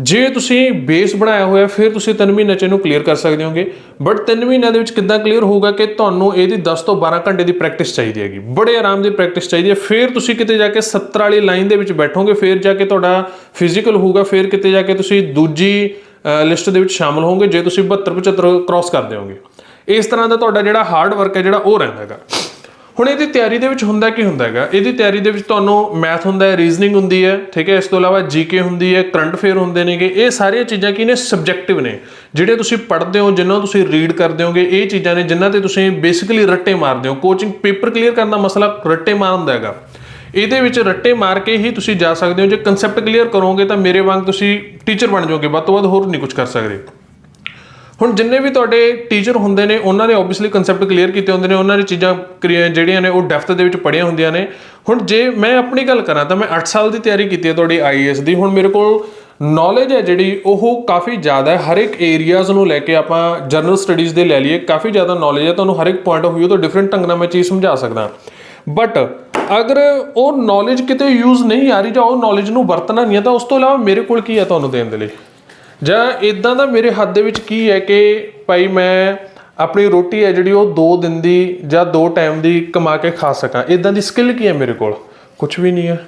S1: ਜੇ ਤੁਸੀਂ ਬੇਸ ਬਣਾਇਆ ਹੋਇਆ, ਫਿਰ ਤੁਸੀਂ 3 ਮਹੀਨਿਆਂ ਚ ਇਹਨੂੰ ਕਲੀਅਰ ਕਰ ਸਕਦੇ ਹੋਗੇ। ਬਟ 3 ਮਹੀਨਿਆਂ ਦੇ ਵਿੱਚ ਕਿੱਦਾਂ ਕਲੀਅਰ ਹੋਊਗਾ ਕਿ ਤੁਹਾਨੂੰ ਇਹਦੀ 10 ਤੋਂ 12 ਘੰਟੇ ਦੀ ਪ੍ਰੈਕਟਿਸ ਚਾਹੀਦੀ ਹੈਗੀ। ਬੜੇ ਆਰਾਮ ਦੀ ਪ੍ਰੈਕਟਿਸ ਚਾਹੀਦੀ ਹੈ। ਫਿਰ ਤੁਸੀਂ ਕਿਤੇ ਜਾ ਕੇ 70 ਵਾਲੀ ਲਾਈਨ ਦੇ ਵਿੱਚ ਬੈਠੋਗੇ, ਫਿਰ ਜਾ ਕੇ ਤੁਹਾਡਾ ਫਿਜ਼ੀਕਲ ਹੋਊਗਾ, ਫਿਰ ਕਿਤੇ ਜਾ ਕੇ ਤੁਸੀਂ ਦੂਜੀ ਲਿਸਟ ਦੇ ਵਿੱਚ ਸ਼ਾਮਲ ਹੋਵੋਗੇ, ਜੇ ਤੁਸੀਂ 72 75 ਕ੍ਰਾਸ ਕਰਦੇ ਹੋਗੇ ਇਸ ਤਰ੍ਹਾਂ ਦਾ ਤੁਹਾਡਾ ਜਿਹੜਾ ਹਾਰਡ ਵਰਕ ਹੈ, ਜਿਹੜਾ ਉਹ ਰਹਿੰਦਾ ਹੈਗਾ। ਹੁਣ ਇਹਦੀ ਤਿਆਰੀ ਦੇ ਵਿੱਚ ਹੁੰਦਾ ਕੀ ਹੁੰਦਾ ਹੈਗਾ? ਇਹਦੀ ਤਿਆਰੀ ਦੇ ਵਿੱਚ ਤੁਹਾਨੂੰ ਮੈਥ ਹੁੰਦਾ ਹੈ ਰੀਜ਼ਨਿੰਗ ਹੁੰਦੀ ਹੈ, ਠੀਕ ਹੈ? ਇਸ ਤੋਂ ਇਲਾਵਾ ਜੀਕੇ ਹੁੰਦੀ ਹੈ ਕਰੰਟ ਅਫੇਅਰ ਹੁੰਦੇ ਨੇਗੇ। ਇਹ ਸਾਰੀਆਂ ਚੀਜ਼ਾਂ ਕੀ ਨੇ? ਸਬਜੈਕਟਿਵ ਨੇ। ਜਿਹੜੇ ਤੁਸੀਂ ਪੜ੍ਹਦੇ ਹੋ, ਜਿਨ੍ਹਾਂ ਨੂੰ ਤੁਸੀਂ ਰੀਡ ਕਰਦੇ ਹੋਗੇ, ਇਹ ਚੀਜ਼ਾਂ ਨੇ ਜਿਨ੍ਹਾਂ ਤੇ ਤੁਸੀਂ ਬੇਸਿਕਲੀ ਰੱਟੇ ਮਾਰਦੇ ਹੋ। ਕੋਚਿੰਗ ਪੇਪਰ ਕਲੀਅਰ ਕਰਨ ਦਾ ਮਸਲਾ ਰੱਟੇ ਮਾਰਨ ਦਾ ਹੈਗਾ। ਇਹਦੇ ਵਿੱਚ ਰੱਟੇ ਮਾਰ ਕੇ ਹੀ ਤੁਸੀਂ ਜਾ ਸਕਦੇ ਹੋ। ਜੇ ਕਨਸੈਪਟ ਕਲੀਅਰ ਕਰੋਗੇ ਤਾਂ ਮੇਰੇ ਵਾਂਗ ਤੁਸੀਂ ਟੀਚਰ ਬਣ ਜਾਓਗੇ। ਵੱਧ ਤੋਂ ਵੱਧ ਹੋਰ ਨਹੀਂ ਕੁਝ ਕਰ ਸਕਦੇ। ਹੁਣ ਜਿੰਨੇ ਵੀ ਤੁਹਾਡੇ ਟੀਚਰ ਹੁੰਦੇ ਨੇ, ਉਹਨਾਂ ਨੇ ਆਬਵੀਅਸਲੀ ਕਨਸੈਪਟ ਕਲੀਅਰ ਕੀਤੇ ਹੁੰਦੇ ਨੇ। ਉਹਨਾਂ ਨੇ ਚੀਜ਼ਾਂ ਕਰੀ- ਜਿਹੜੀਆਂ ਨੇ, ਉਹ ਡੈਪਥ ਦੇ ਵਿੱਚ ਪੜ੍ਹੀਆਂ ਹੁੰਦੀਆਂ ਨੇ। ਹੁਣ ਜੇ ਮੈਂ ਆਪਣੀ ਗੱਲ ਕਰਾਂ ਤਾਂ ਮੈਂ 8 ਸਾਲ ਦੀ ਤਿਆਰੀ ਕੀਤੀ ਹੈ ਤੁਹਾਡੀ ਆਈਏਐਸ ਦੀ। ਹੁਣ ਮੇਰੇ ਕੋਲ ਨੌਲੇਜ ਹੈ ਜਿਹੜੀ, ਉਹ ਕਾਫੀ ਜ਼ਿਆਦਾ ਹੈ। ਹਰ ਇੱਕ ਏਰੀਆਜ਼ ਨੂੰ ਲੈ ਕੇ ਆਪਾਂ ਜਨਰਲ ਸਟੱਡੀਜ਼ ਦੇ ਲੈ ਲਈਏ, ਕਾਫੀ ਜ਼ਿਆਦਾ ਨੌਲੇਜ ਹੈ। ਤੁਹਾਨੂੰ ਹਰ ਇੱਕ ਪੁਆਇੰਟ ਆਫ View ਤੋਂ ਡਿਫਰੈਂਟ ਢੰਗ ਨਾਲ ਮੈਂ ਚੀਜ਼ ਸਮਝਾ ਸਕਦਾ। ਬਟ ਅਗਰ ਉਹ ਨੌਲੇਜ ਕਿਤੇ ਯੂਜ਼ ਨਹੀਂ ਆ ਰਹੀ ਜਾਂ ਉਹ ਨੌਲੇਜ ਨੂੰ ਵਰਤਣਾ ਨਹੀਂ ਹੈ ਤਾਂ ਉਸ ਤੋਂ ਇਲਾਵਾ ਮੇਰੇ ਕੋਲ ਕੀ ਹੈ ਤੁਹਾਨੂੰ ਦੇਣ ਦੇ ਲਈ? ਜਾਂ ਇਦਾਂ ਦਾ ਮੇਰੇ ਹੱਥ ਦੇ ਵਿੱਚ ਕੀ ਹੈ ਕਿ ਭਾਈ ਮੈਂ ਆਪਣੀ ਰੋਟੀ ਹੈ ਜਿਹੜੀ ਉਹ 2 ਦਿਨ ਦੀ ਜਾਂ 2 ਟਾਈਮ ਦੀ ਕਮਾ ਕੇ ਖਾ ਸਕਾਂ। ਇਦਾਂ ਦੀ ਸਕਿੱਲ ਕੀ ਹੈ ਮੇਰੇ ਕੋਲ? ਕੁਝ ਵੀ ਨਹੀਂ ਹੈ।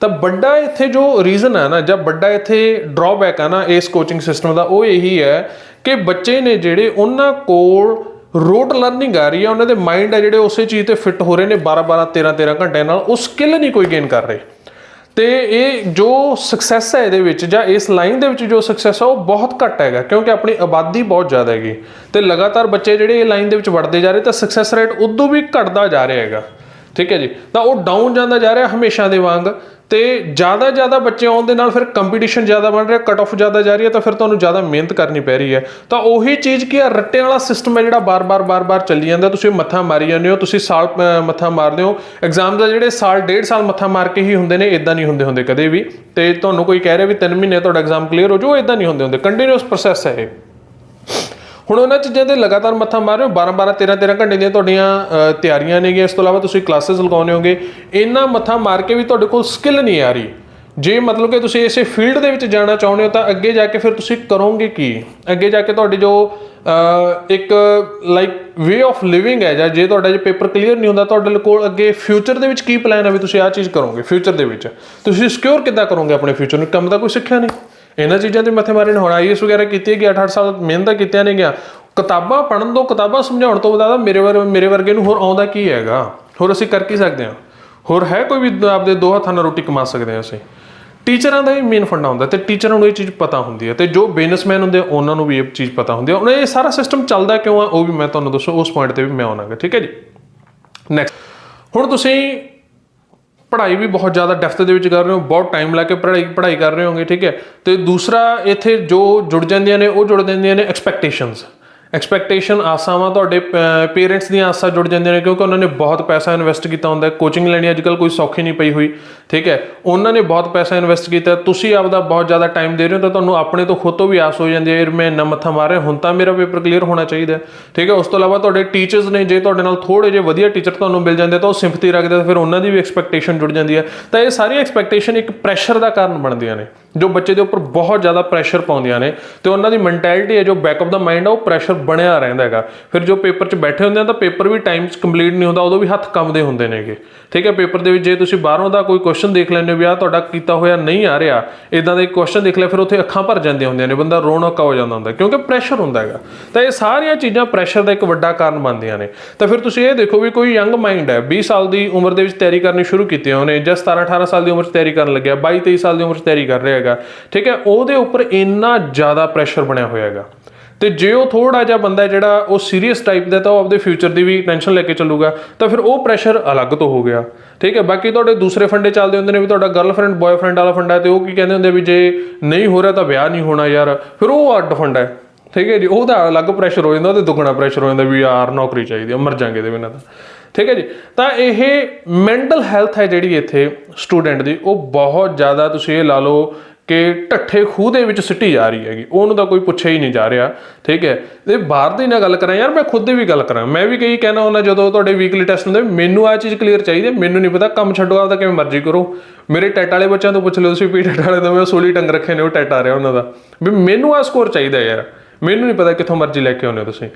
S1: ਤਾਂ ਵੱਡਾ ਇੱਥੇ ਜੋ ਰੀਜ਼ਨ ਹੈ ਨਾ, ਜਾਂ ਵੱਡਾ ਇੱਥੇ ਡਰਾਬੈਕ ਹੈ ਨਾ ਇਸ ਕੋਚਿੰਗ ਸਿਸਟਮ ਦਾ, ਉਹ ਇਹੀ ਹੈ ਕਿ ਬੱਚੇ ਨੇ ਜਿਹੜੇ ਉਹਨਾਂ ਕੋਲ ਰੋਟ ਲਰਨਿੰਗ ਆ ਰਹੀ ਹੈ ਉਹਨਾਂ ਦੇ ਮਾਈਂਡ ਹੈ ਜਿਹੜੇ ਉਸੇ ਚੀਜ਼ ਤੇ ਫਿੱਟ ਹੋ ਰਹੇ ਨੇ 12 12 13 13 ਘੰਟੇ ਨਾਲ, ਉਹ ਸਕਿੱਲ ਨਹੀਂ ਕੋਈ ਗੇਨ ਕਰ ਰਹੇ। ਤੇ ਇਹ ਜੋ ਸਕਸੈਸ ਹੈ ਇਹਦੇ ਵਿੱਚ, ਜਾਂ ਇਸ ਲਾਈਨ ਦੇ ਵਿੱਚ ਜੋ ਸਕਸੈਸ ਹੈ ਉਹ ਬਹੁਤ ਘੱਟ ਹੈਗਾ, ਕਿਉਂਕਿ ਆਪਣੀ ਆਬਾਦੀ ਬਹੁਤ ਜ਼ਿਆਦਾ ਹੈਗੀ। ਤੇ ਲਗਾਤਾਰ ਬੱਚੇ ਜਿਹੜੇ ਇਹ ਲਾਈਨ ਦੇ ਵਿੱਚ ਵੜਦੇ ਜਾ ਰਹੇ, ਤਾਂ ਸਕਸੈਸ ਰੇਟ ਉਦੋਂ ਵੀ ਘਟਦਾ ਜਾ ਰਿਹਾ ਹੈਗਾ। ਠੀਕ ਹੈ ਜੀ। ਤਾਂ ਉਹ ਡਾਊਨ ਜਾਂਦਾ ਜਾ ਰਿਹਾ ਹਮੇਸ਼ਾ ਦੇ ਵਾਂਗ ਤੇ ਜ਼ਿਆਦਾ ਜ਼ਿਆਦਾ ਬੱਚੇ ਆਉਣ ਦੇ ਨਾਲ ਫਿਰ ਕੰਪੀਟੀਸ਼ਨ ਜ਼ਿਆਦਾ ਬਣ ਰਿਹਾ ਕਟ ਆਫ ਜ਼ਿਆਦਾ ਜਾ ਰਹੀ ਹੈ ਤਾਂ ਫਿਰ ਤੁਹਾਨੂੰ ਜ਼ਿਆਦਾ ਮਿਹਨਤ ਕਰਨੀ ਪੈ ਰਹੀ ਹੈ। ਤਾਂ ਉਹੀ ਚੀਜ਼ ਕੀ ਹੈ, ਰੱਟੇ ਵਾਲਾ ਸਿਸਟਮ ਹੈ ਜਿਹੜਾ ਬਾਰ-ਬਾਰ ਬਾਰ-ਬਾਰ ਚੱਲੀ ਜਾਂਦਾ। ਤੁਸੀਂ ਮੱਥਾ ਮਾਰੀ ਜਾਂਦੇ ਹੋ, ਤੁਸੀਂ ਸਾਲ ਮੱਥਾ ਮਾਰਦੇ ਹੋ। ਐਗਜ਼ਾਮ ਦਾ ਜਿਹੜੇ ਸਾਲ, ਡੇਢ ਸਾਲ ਮੱਥਾ ਮਾਰ ਕੇ ਹੀ ਹੁੰਦੇ ਨੇ ਇਦਾਂ ਨਹੀਂ ਹੁੰਦੇ ਹੁੰਦੇ ਕਦੇ ਵੀ। ਤੇ ਤੁਹਾਨੂੰ ਕੋਈ ਕਹਿ ਰਿਹਾ ਵੀ 3 ਮਹੀਨੇ ਤੁਹਾਡਾ ਐਗਜ਼ਾਮ ਕਲੀਅਰ ਹੋ ਜਾਊ ਇਦਾਂ ਨਹੀਂ ਹੁੰਦੇ ਹੁੰਦੇ। ਕੰਟੀਨਿਊਸ ਪ੍ਰੋਸੈਸ ਹੈ ਇਹ। ਹੁਣ ਉਹਨਾਂ ਚੀਜ਼ਾਂ ਤੇ ਲਗਾਤਾਰ ਮੱਥਾ ਮਾਰ ਰਹੇ ਹੋ। 12 12 13 13 ਘੰਟੇ ਦੀਆਂ ਤੁਹਾਡੀਆਂ ਤਿਆਰੀਆਂ ਨੇਗੀਆਂ। ਇਸ ਤੋਂ ਇਲਾਵਾ ਤੁਸੀਂ ਕਲਾਸਿਸ ਲਗਾਉਣੇ ਹੋਗੇ। ਇੰਨਾ ਮੱਥਾ ਮਾਰ ਕੇ ਵੀ ਤੁਹਾਡੇ ਕੋਲ ਸਕਿੱਲ ਨਹੀਂ ਆ ਰਹੀ। ਜੇ ਮਤਲਬ ਕਿ ਤੁਸੀਂ ਇਸੇ ਫੀਲਡ ਦੇ ਵਿੱਚ ਜਾਣਾ ਚਾਹੁੰਦੇ ਹੋ ਤਾਂ ਅੱਗੇ ਜਾ ਕੇ ਫਿਰ ਤੁਸੀਂ ਕਰੋਗੇ ਕੀ? ਅੱਗੇ ਜਾ ਕੇ ਤੁਹਾਡੀ ਜੋ ਇੱਕ ਲਾਈਕ ਵੇ ਆਫ ਲਿਵਿੰਗ ਹੈ ਜਾਂ ਜੇ ਤੁਹਾਡਾ ਜੇ ਪੇਪਰ ਕਲੀਅਰ ਨਹੀਂ ਹੁੰਦਾ, ਤੁਹਾਡੇ ਕੋਲ ਅੱਗੇ ਫਿਊਚਰ ਦੇ ਵਿੱਚ ਕੀ ਪਲਾਨ ਹੈ ਵੀ ਤੁਸੀਂ ਆਹ ਚੀਜ਼ ਕਰੋਗੇ ਫਿਊਚਰ ਦੇ ਵਿੱਚ। ਤੁਸੀਂ ਸਿਕਿਉਰ ਕਿੱਦਾਂ ਕਰੋਗੇ ਆਪਣੇ ਫਿਊਚਰ ਨੂੰ? ਕੰਮ ਦਾ ਕੋਈ ਸਿੱਖਿਆ ਨਹੀਂ। ਇਹਨਾਂ ਚੀਜ਼ਾਂ ਤੇ ਮੱਥੇ ਮਾਰੇ ਨੇ ਹੁਣ ਆਈਐਸ ਵਗੈਰਾ ਕੀਤੀ ਹੈ ਕਿ 8-8 ਸਾਲ ਮਿਹਨਤ ਕੀਤੀਆਂ ਨੇ ਗਿਆ। ਕਿਤਾਬਾਂ ਪੜ੍ਹਨ ਤੋਂ ਕਿਤਾਬਾਂ ਸਮਝਾਉਣ ਤੋਂ ਬਾਅਦ ਮੇਰੇ ਵਰ ਮੇਰੇ ਵਰਗੇ ਨੂੰ ਹੋਰ ਆਉਂਦਾ ਕੀ ਹੈਗਾ? ਹੋਰ ਅਸੀਂ ਕਰ ਕੀ ਸਕਦੇ ਹਾਂ? ਹੋਰ ਹੈ ਕੋਈ ਵੀ ਆਪਦੇ ਦੋ ਹੱਥਾਂ ਨਾਲ ਰੋਟੀ ਕਮਾ ਸਕਦੇ ਹਾਂ ਅਸੀਂ? ਟੀਚਰਾਂ ਦਾ ਇਹ ਮੇਨ ਫੰਡਾ ਹੁੰਦਾ ਤੇ ਟੀਚਰਾਂ ਨੂੰ ਇਹ ਚੀਜ਼ ਪਤਾ ਹੁੰਦੀ ਹੈ ਤੇ ਜੋ ਬਿਜ਼ਨਸਮੈਨ ਹੁੰਦੇ ਆ, ਉਹਨਾਂ ਨੂੰ ਵੀ ਇਹ ਚੀਜ਼ ਪਤਾ ਹੁੰਦੀ ਹੈ। ਹੁਣ ਇਹ ਸਾਰਾ ਸਿਸਟਮ ਚੱਲਦਾ ਕਿਉਂ ਆ ਉਹ ਵੀ ਮੈਂ ਤੁਹਾਨੂੰ ਦੱਸੋ ਉਸ ਪੁਆਇੰਟ ਤੇ ਵੀ ਮੈਂ ਆਉਣਾਗਾ ਠੀਕ ਹੈ ਜੀ? ਨੈਕਸਟ ਹੁਣ ਤੁਸੀਂ ਪੜ੍ਹਾਈ ਵੀ ਬਹੁਤ ਜ਼ਿਆਦਾ ਡੈਫਥ ਦੇ ਵਿੱਚ ਕਰ ਰਹੇ ਹੋ, ਬਹੁਤ ਟਾਈਮ ਲਾ ਕੇ ਪੜ੍ਹਾਈ ਪੜ੍ਹਾਈ ਕਰ ਰਹੇ ਹੋਗੇ, ਠੀਕ ਹੈ? ਤੇ ਦੂਸਰਾ ਇੱਥੇ ਜੋ ਜੁੜ ਜਾਂਦੀਆਂ ਨੇ, ਉਹ ਜੁੜ ਜਾਂਦੀਆਂ ਨੇ ਐਕਸਪੈਕਟੇਸ਼ਨਸ ਐਕਸਪੈਕਟੇਸ਼ਨ ਆਸਾਵਾਂ ਤੁਹਾਡੇ ਪੇਰੈਂਟਸ ਦੀਆਂ ਆਸਾਂ ਜੁੜ ਜਾਂਦੀਆਂ ਨੇ ਕਿਉਂਕਿ ਉਹਨਾਂ ਨੇ ਬਹੁਤ ਪੈਸਾ ਇਨਵੈਸਟ ਕੀਤਾ ਹੁੰਦਾ ਕੋਚਿੰਗ ਲੈਣੀ ਅੱਜ ਕੱਲ ਕੋਈ ਸੌਖੀ ਨਹੀਂ ਪਈ ਹੋਈ, ਠੀਕ ਹੈ? ਉਹਨਾਂ ਨੇ ਬਹੁਤ ਪੈਸਾ ਇਨਵੈਸਟ ਕੀਤਾ ਤੁਸੀਂ ਆਪਦਾ ਬਹੁਤ ਜ਼ਿਆਦਾ ਟਾਈਮ ਦੇ ਰਹੇ ਹੋ ਤਾਂ ਤੁਹਾਨੂੰ ਆਪਣੇ ਤੋਂ ਖੁਦ ਤੋਂ ਵੀ ਆਸ ਹੋ ਜਾਂਦੀ ਹੈ, ਯਾਰ, ਮੈਂ ਇੰਨਾ ਮੱਥਾ ਮਾਰ ਰਿਹਾ, ਹੁਣ ਤਾਂ ਮੇਰਾ ਪੇਪਰ ਕਲੀਅਰ ਹੋਣਾ ਚਾਹੀਦਾ ਠੀਕ ਹੈ? ਉਸ ਤੋਂ ਇਲਾਵਾ ਤੁਹਾਡੇ ਟੀਚਰਸ ਨੇ ਜੇ ਤੁਹਾਡੇ ਨਾਲ ਥੋੜੇ ਜਿਹੇ ਵਧੀਆ ਟੀਚਰ ਤੁਹਾਨੂੰ ਮਿਲ ਜਾਂਦੇ ਤਾਂ ਉਹ ਸਿੰਪਥੀ ਰੱਖਦੇ ਤਾਂ ਫਿਰ ਉਹਨਾਂ ਦੀ ਵੀ ਐਕਸਪੈਕਟੇਸ਼ਨ ਜੁੜ ਜਾਂਦੀ ਹੈ। ਤਾਂ ਇਹ ਸਾਰੀ ਐਕਸਪੈਕਟੇਸ਼ਨ ਇੱਕ ਪ੍ਰੈਸ਼ਰ ਦਾ ਕਾਰਨ ਬਣਦੀਆਂ ਨੇ। ਜੋ ਬੱਚੇ ਦੇ ਉੱਪਰ ਬਹੁਤ ਜ਼ਿਆਦਾ ਪ੍ਰੈਸ਼ਰ ਪਾਉਂਦੀਆਂ ਨੇ ਤੇ ਉਹਨਾਂ ਦੀ ਮੈਂਟੈਲਿਟੀ ਹੈ ਜੋ ਬੈਕ ਆਫ ਦਾ ਮਾਈਂਡ ਆ, ਉਹ ਪ੍ਰੈਸ਼ਰ ਬਣਿਆ ਰਹਿੰਦਾ ਹੈਗਾ। ਫਿਰ ਜੋ ਪੇਪਰ 'ਚ ਬੈਠੇ ਹੁੰਦੇ ਆ ਤਾਂ ਪੇਪਰ ਵੀ ਟਾਈਮ 'ਚ ਕੰਪਲੀਟ ਨਹੀਂ ਹੁੰਦਾ, ਉਦੋਂ ਵੀ ਹੱਥ ਕੰਬਦੇ ਹੁੰਦੇ ਨੇਗੇ। ਠੀਕ ਹੈ ਪੇਪਰ ਦੇ ਵਿੱਚ ਜੇ ਤੁਸੀਂ ਬਾਹਰੋਂ ਦਾ ਕੋਈ ਕੁਐਸਚਨ ਦੇਖ ਲੈਂਦੇ ਹੋ ਵੀ ਆ ਤੁਹਾਡਾ ਕੀਤਾ ਹੋਇਆ ਨਹੀਂ ਆ ਰਿਹਾ ਇਦਾਂ ਦੇ ਕੁਐਸਚਨ ਦੇਖ ਲਿਆ, ਫਿਰ ਉੱਥੇ ਅੱਖਾਂ ਭਰ ਜਾਂਦੀਆਂ ਹੁੰਦੀਆਂ ਨੇ, ਬੰਦਾ ਰੋਣਕ ਹੋ ਜਾਂਦਾ ਹੁੰਦਾ, ਕਿਉਂਕਿ ਪ੍ਰੈਸ਼ਰ ਹੁੰਦਾ ਹੈਗਾ। ਤਾਂ ਇਹ ਸਾਰੀਆਂ ਚੀਜ਼ਾਂ ਪ੍ਰੈਸ਼ਰ ਦਾ ਇੱਕ ਵੱਡਾ ਕਾਰਨ ਬਣਦੀਆਂ ਨੇ। ਤਾਂ ਫਿਰ ਤੁਸੀਂ ਇਹ ਦੇਖੋ ਵੀ ਕੋਈ ਯੰਗ ਮਾਈਂਡ ਹੈ 20 ਸਾਲ ਦੀ ਉਮਰ ਦੇ ਵਿੱਚ ਤਿਆਰੀ ਕਰਨੀ ਸ਼ੁਰੂ ਕੀਤੀ ਉਹਨੇ, ਜਾਂ 17 18 ਸਾਲ ਦੀ ਉਮਰ 'ਚ ਤਿਆਰੀ ਕਰਨ ਲੱਗਿਆ 22 23 ਸਾਲ ਦੀ ਉਮਰ 'ਚ ਤਿਆਰੀ ਕਰ ਰਿਹਾ ਹੈਗਾ। ਠੀਕ ਹੈ? ਉਹਦੇ ਉੱਪਰ ਇੰਨਾ ਜ਼ਿਆਦਾ ਪ੍ਰੈਸ਼ਰ ਬਣਿਆ ਹੋਇਆ ਹੈਗਾ। ਤੇ ਜੇ ਉਹ ਥੋੜਾ ਜਿਹਾ ਬੰਦਾ ਜਿਹੜਾ ਉਹ ਸੀਰੀਅਸ ਟਾਈਪ ਦਾ ਤਾਂ ਉਹ ਆਪਦੇ ਫਿਊਚਰ ਦੀ ਵੀ ਟੈਨਸ਼ਨ ਲੈ ਕੇ ਚੱਲੂਗਾ। ਤਾਂ ਫਿਰ ਉਹ ਪ੍ਰੈਸ਼ਰ ਅਲੱਗ ਤੋਂ ਹੋ ਗਿਆ। ਠੀਕ ਹੈ? ਬਾਕੀ ਤੁਹਾਡੇ ਦੂਸਰੇ ਫੰਡੇ ਚੱਲਦੇ ਹੁੰਦੇ ਨੇ ਵੀ ਤੁਹਾਡਾ ਗਰਲਫ੍ਰੈਂਡ ਬॉयਫ੍ਰੈਂਡ ਵਾਲਾ ਫੰਡਾ ਹੈ ਤੇ ਉਹ ਕੀ ਕਹਿੰਦੇ ਹੁੰਦੇ ਵੀ ਜੇ ਨਹੀਂ ਹੋ ਰਿਹਾ ਤਾਂ ਵਿਆਹ ਨਹੀਂ ਹੋਣਾ ਯਾਰ। ਫਿਰ ਉਹ ਅੱਡ ਫੰਡਾ ਹੈ। ਠੀਕ ਹੈ ਜੀ? ਉਹਦਾ ਅਲੱਗ ਪ੍ਰੈਸ਼ਰ ਹੋ ਜਾਂਦਾ, ਉਹਦੇ ਦੁੱਗਣਾ ਪ੍ਰੈਸ਼ਰ ਹੋ ਜਾਂਦਾ ਵੀ ਯਾਰ ਨੌਕਰੀ ਚਾਹੀਦੀ ਹੈ, ਮਰ ਜਾਾਂਗੇ ਦੇ ਬਿਨਾਂ ਤਾਂ। ਠੀਕ ਹੈ ਜੀ? ਤਾਂ ਇਹ ਮੈਂਟਲ ਹੈਲਥ ਹੈ ਜਿਹੜੀ ਇੱਥੇ ਸਟੂਡੈਂਟ ਦੀ, ਉਹ ਬਹੁਤ ਜ਼ਿਆਦਾ ਤੁਸੀਂ ਇਹ ਲਾ ਲਓ ਕਿ ਢੱਠੇ ਖੂਹ ਦੇ ਵਿੱਚ ਸਿੱਟੀ ਜਾ ਰਹੀ ਹੈਗੀ। ਉਹਨੂੰ ਤਾਂ ਕੋਈ ਪੁੱਛਿਆ ਹੀ ਨਹੀਂ ਜਾ ਰਿਹਾ, ਠੀਕ ਹੈ? ਤੇ ਬਾਹਰ ਦੀ ਨਾ ਗੱਲ ਕਰਾਂ, ਯਾਰ ਮੈਂ ਖੁਦ ਦੀ ਵੀ ਗੱਲ ਕਰਾਂ। ਮੈਂ ਵੀ ਕਈ ਕਹਿਣਾ ਹੁੰਦਾ ਜਦੋਂ ਤੁਹਾਡੇ ਵੀਕਲੀ ਟੈਸਟ ਹੁੰਦੇ, ਮੈਨੂੰ ਆ ਚੀਜ਼ ਕਲੀਅਰ ਚਾਹੀਦੀ ਮੈਨੂੰ ਨਹੀਂ ਪਤਾ, ਕੰਮ ਛੱਡੋ ਆਪਦਾ ਕਿਵੇਂ ਮਰਜ਼ੀ ਕਰੋ। ਮੇਰੇ ਟੈਟ ਵਾਲੇ ਬੱਚਿਆਂ ਤੋਂ ਪੁੱਛ ਲਿਓ ਤੁਸੀਂ, ਵੀ ਟੈਟ ਵਾਲੇ ਤੋਂ ਮੈਂ ਸੋਲੀ ਟੰਗ ਰੱਖੇ ਨੇ, ਉਹ ਟੈਟ ਆ ਰਿਹਾ ਉਹਨਾਂ ਦਾ। ਵੀ ਮੈਨੂੰ ਆ ਸਕੋਰ ਚਾਹੀਦਾ ਯਾਰ। ਮੈਨੂੰ ਨਹੀਂ ਪਤਾ ਕਿੱਥੋਂ ਮਰਜ਼ੀ ਲੈ ਕੇ ਆਉਂਦੇ ਹੋ ਤੁਸੀਂ।